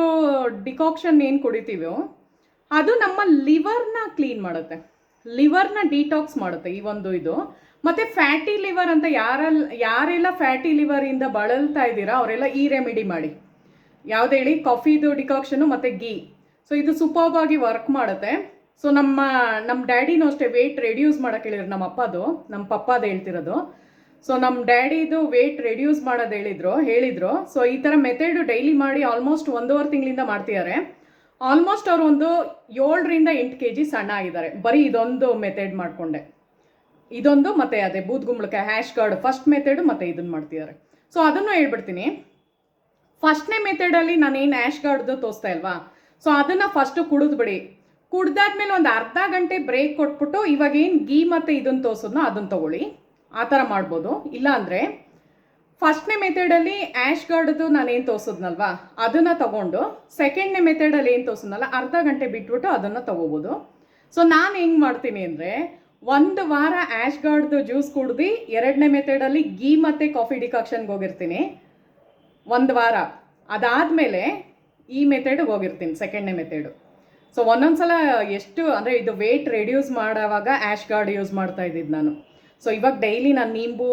Speaker 1: ಡಿಕಾಕ್ಷನ್ ಏನು ಕುಡಿತೀವೋ ಅದು ನಮ್ಮ ಲಿವರ್ನ ಕ್ಲೀನ್ ಮಾಡುತ್ತೆ. ಲಿವರ್ನ ಡಿಟಾಕ್ಸ್ ಮಾಡುತ್ತೆ ಈ ಒಂದು ಇದು. ಮತ್ತು ಫ್ಯಾಟಿ ಲಿವರ್ ಅಂತ ಯಾರೆಲ್ಲ ಯಾರೆಲ್ಲ ಫ್ಯಾಟಿ ಲಿವರಿಂದ ಬಳಲ್ತಾ ಇದ್ದೀರಾ ಅವರೆಲ್ಲ ಈ ರೆಮಿಡಿ ಮಾಡಿ. ಯಾವ್ದು ಹೇಳಿ? ಕಾಫಿದು ಡಿಕಾಕ್ಷನು ಮತ್ತು ಗೀ ಸೊ ಇದು ಸೂಪರ್ಬ್ ಆಗಿ ವರ್ಕ್ ಮಾಡುತ್ತೆ. ಸೊ ನಮ್ಮ ನಮ್ಮ ಡ್ಯಾಡಿನೂ ಅಷ್ಟೇ ವೇಟ್ ರೆಡ್ಯೂಸ್ ಮಾಡಕ್ಕೆ ಹೇಳಿದ್ರು ನಮ್ಮ ಅಪ್ಪದು. ನಮ್ಮ ಪಪ್ಪದು ಹೇಳ್ತಿರೋದು. ಸೊ ನಮ್ಮ ಡ್ಯಾಡಿದು ವೆಯ್ಟ್ ರೆಡ್ಯೂಸ್ ಮಾಡೋದು ಹೇಳಿದ್ರು ಹೇಳಿದ್ರು. ಸೊ ಈ ಥರ ಮೆಥಡು ಡೈಲಿ ಮಾಡಿ ಆಲ್ಮೋಸ್ಟ್ ಒಂದೂವರೆ ತಿಂಗಳಿಂದ ಮಾಡ್ತಿದ್ದಾರೆ. ಆಲ್ಮೋಸ್ಟ್ ಅವರು ಒಂದು ಏಳರಿಂದ ಎಂಟು ಕೆ ಜಿ ಸಣ್ಣ ಆಗಿದ್ದಾರೆ. ಬರೀ ಇದೊಂದು ಮೆಥಡ್ ಮಾಡಿಕೊಂಡೆ. ಇದೊಂದು ಮತ್ತೆ ಅದೇ ಬೂದ್ಗುಂಬಳಕಾಯಿ ಹ್ಯಾಶ್ ಗಾರ್ಡ್ ಫಸ್ಟ್ ಮೆಥಡು ಮತ್ತೆ ಇದನ್ನು ಮಾಡ್ತಿದ್ದಾರೆ. ಸೊ ಅದನ್ನು ಹೇಳ್ಬಿಡ್ತೀನಿ. ಫಸ್ಟ್ನೇ ಮೆಥಡಲ್ಲಿ ನಾನೇನು ಆ್ಯಶ್ ಗಾರ್ಡ್ದು ತೋರಿಸ್ತಾ ಇಲ್ವಾ? ಸೊ ಅದನ್ನು ಫಸ್ಟು ಕುಡಿದ್ಬಿಡಿ ಕುಡ್ದಾದ್ಮೇಲೆ ಒಂದು ಅರ್ಧ ಗಂಟೆ ಬ್ರೇಕ್ ಕೊಟ್ಬಿಟ್ಟು ಇವಾಗ ಏನು ಗೀ ಮತ್ತು ಇದನ್ನು ತೋರಿಸೋದನ್ನ ಅದನ್ನು ತಗೊಳ್ಳಿ. ಆ ಥರ ಮಾಡ್ಬೋದು. ಇಲ್ಲ ಅಂದರೆ ಫಸ್ಟ್ನೇ ಮೆಥಡಲ್ಲಿ ಆ್ಯಶ್ ಗಾರ್ಡ್ದು ನಾನೇನು ತೋರಿಸಿದ್ನಲ್ವಾ? ಅದನ್ನು ತಗೊಂಡು ಸೆಕೆಂಡ್ನೇ ಮೆಥಡಲ್ಲಿ ಏನು ತೋರಿಸಿದ್ನಲ್ಲ, ಅರ್ಧ ಗಂಟೆ ಬಿಟ್ಬಿಟ್ಟು ಅದನ್ನು ತಗೋಬೋದು. ಸೊ ನಾನು ಹೆಂಗೆ ಮಾಡ್ತೀನಿ ಅಂದರೆ, ಒಂದು ವಾರ ಆ್ಯಶ್ ಗಾರ್ಡ್ದು ಜ್ಯೂಸ್ ಕುಡ್ದು ಎರಡನೇ ಮೆಥಡಲ್ಲಿ ಗೀ ಮತ್ತು ಕಾಫಿ ಡಿಕಾಕ್ಷನ್ಗೆ ಹೋಗಿರ್ತೀನಿ. ಒಂದು ವಾರ. ಅದಾದಮೇಲೆ ಈ ಮೆಥಡ್ಗೆ ಹೋಗಿರ್ತೀನಿ, ಸೆಕೆಂಡ್ನೇ ಮೆಥಡು. ಸೊ ಒಂದೊಂದು ಸಲ ಎಷ್ಟು, ಅಂದರೆ ಇದು ವೆಯ್ಟ್ ರೆಡ್ಯೂಸ್ ಮಾಡೋವಾಗ ಆ್ಯಶ್ ಗಾರ್ಡ್ ಯೂಸ್ ಮಾಡ್ತಾ ಇದ್ದಿದ್ದು ನಾನು. ಸೊ ಇವಾಗ ಡೈಲಿ ನಾನು ನಿಂಬು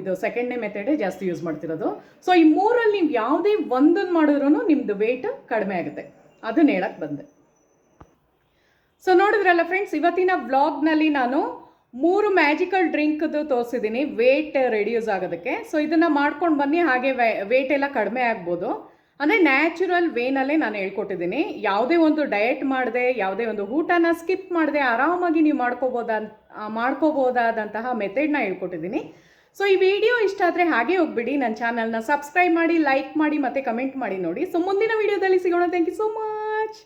Speaker 1: ಇದು ಸೆಕೆಂಡ್ನೇ ಮೆಥಡೇ ಜಾಸ್ತಿ ಯೂಸ್ ಮಾಡ್ತಿರೋದು. ಸೊ ಈ ಮೂರಲ್ಲಿ ನೀವು ಯಾವುದೇ ಒಂದನ್ನು ಮಾಡಿದ್ರೂ ನಿಮ್ಮದು ವೆಯ್ಟ್ ಕಡಿಮೆ ಆಗುತ್ತೆ. ಅದನ್ನ ಹೇಳಕ್ಕೆ ಬಂದೆ. ಸೊ ನೋಡಿದ್ರಲ್ಲ ಫ್ರೆಂಡ್ಸ್ ಇವತ್ತಿನ ವ್ಲಾಗ್ನಲ್ಲಿ ನಾನು ಮೂರು ಮ್ಯಾಜಿಕಲ್ ಡ್ರಿಂಕ್ದು ತೋರಿಸಿದ್ದೀನಿ ವೇಟ್ ರೆಡ್ಯೂಸ್ ಆಗೋದಕ್ಕೆ. ಸೊ ಇದನ್ನು ಮಾಡ್ಕೊಂಡು ಬನ್ನಿ, ಹಾಗೆ ವೇಟ್ ಎಲ್ಲ ಕಡಿಮೆ ಆಗ್ಬೋದು. ಅಂದರೆ ನ್ಯಾಚುರಲ್ ವೇನಲ್ಲೇ ನಾನು ಹೇಳ್ಕೊಟ್ಟಿದ್ದೀನಿ. ಯಾವುದೇ ಒಂದು ಡಯಟ್ ಮಾಡದೆ, ಯಾವುದೇ ಒಂದು ಊಟನ ಸ್ಕಿಪ್ ಮಾಡದೆ, ಆರಾಮಾಗಿ ನೀವು ಮಾಡ್ಕೋಬೋದ ಮಾಡ್ಕೋಬೋದಾದಂತಹ ಮೆಥಡ್ನ ಹೇಳ್ಕೊಟ್ಟಿದ್ದೀನಿ. ಸೊ ಈ ವಿಡಿಯೋ ಇಷ್ಟ ಆದರೆ ಹಾಗೆ ಹೋಗ್ಬಿಡಿ. ನನ್ನ ಚಾನಲ್ನ ಸಬ್ಸ್ಕ್ರೈಬ್ ಮಾಡಿ ಲೈಕ್ ಮಾಡಿ, ಮತ್ತು ಕಮೆಂಟ್ ಮಾಡಿ ನೋಡಿ. ಸೊ ಮುಂದಿನ ವಿಡಿಯೋದಲ್ಲಿ ಸಿಗೋಣ. Thank you so much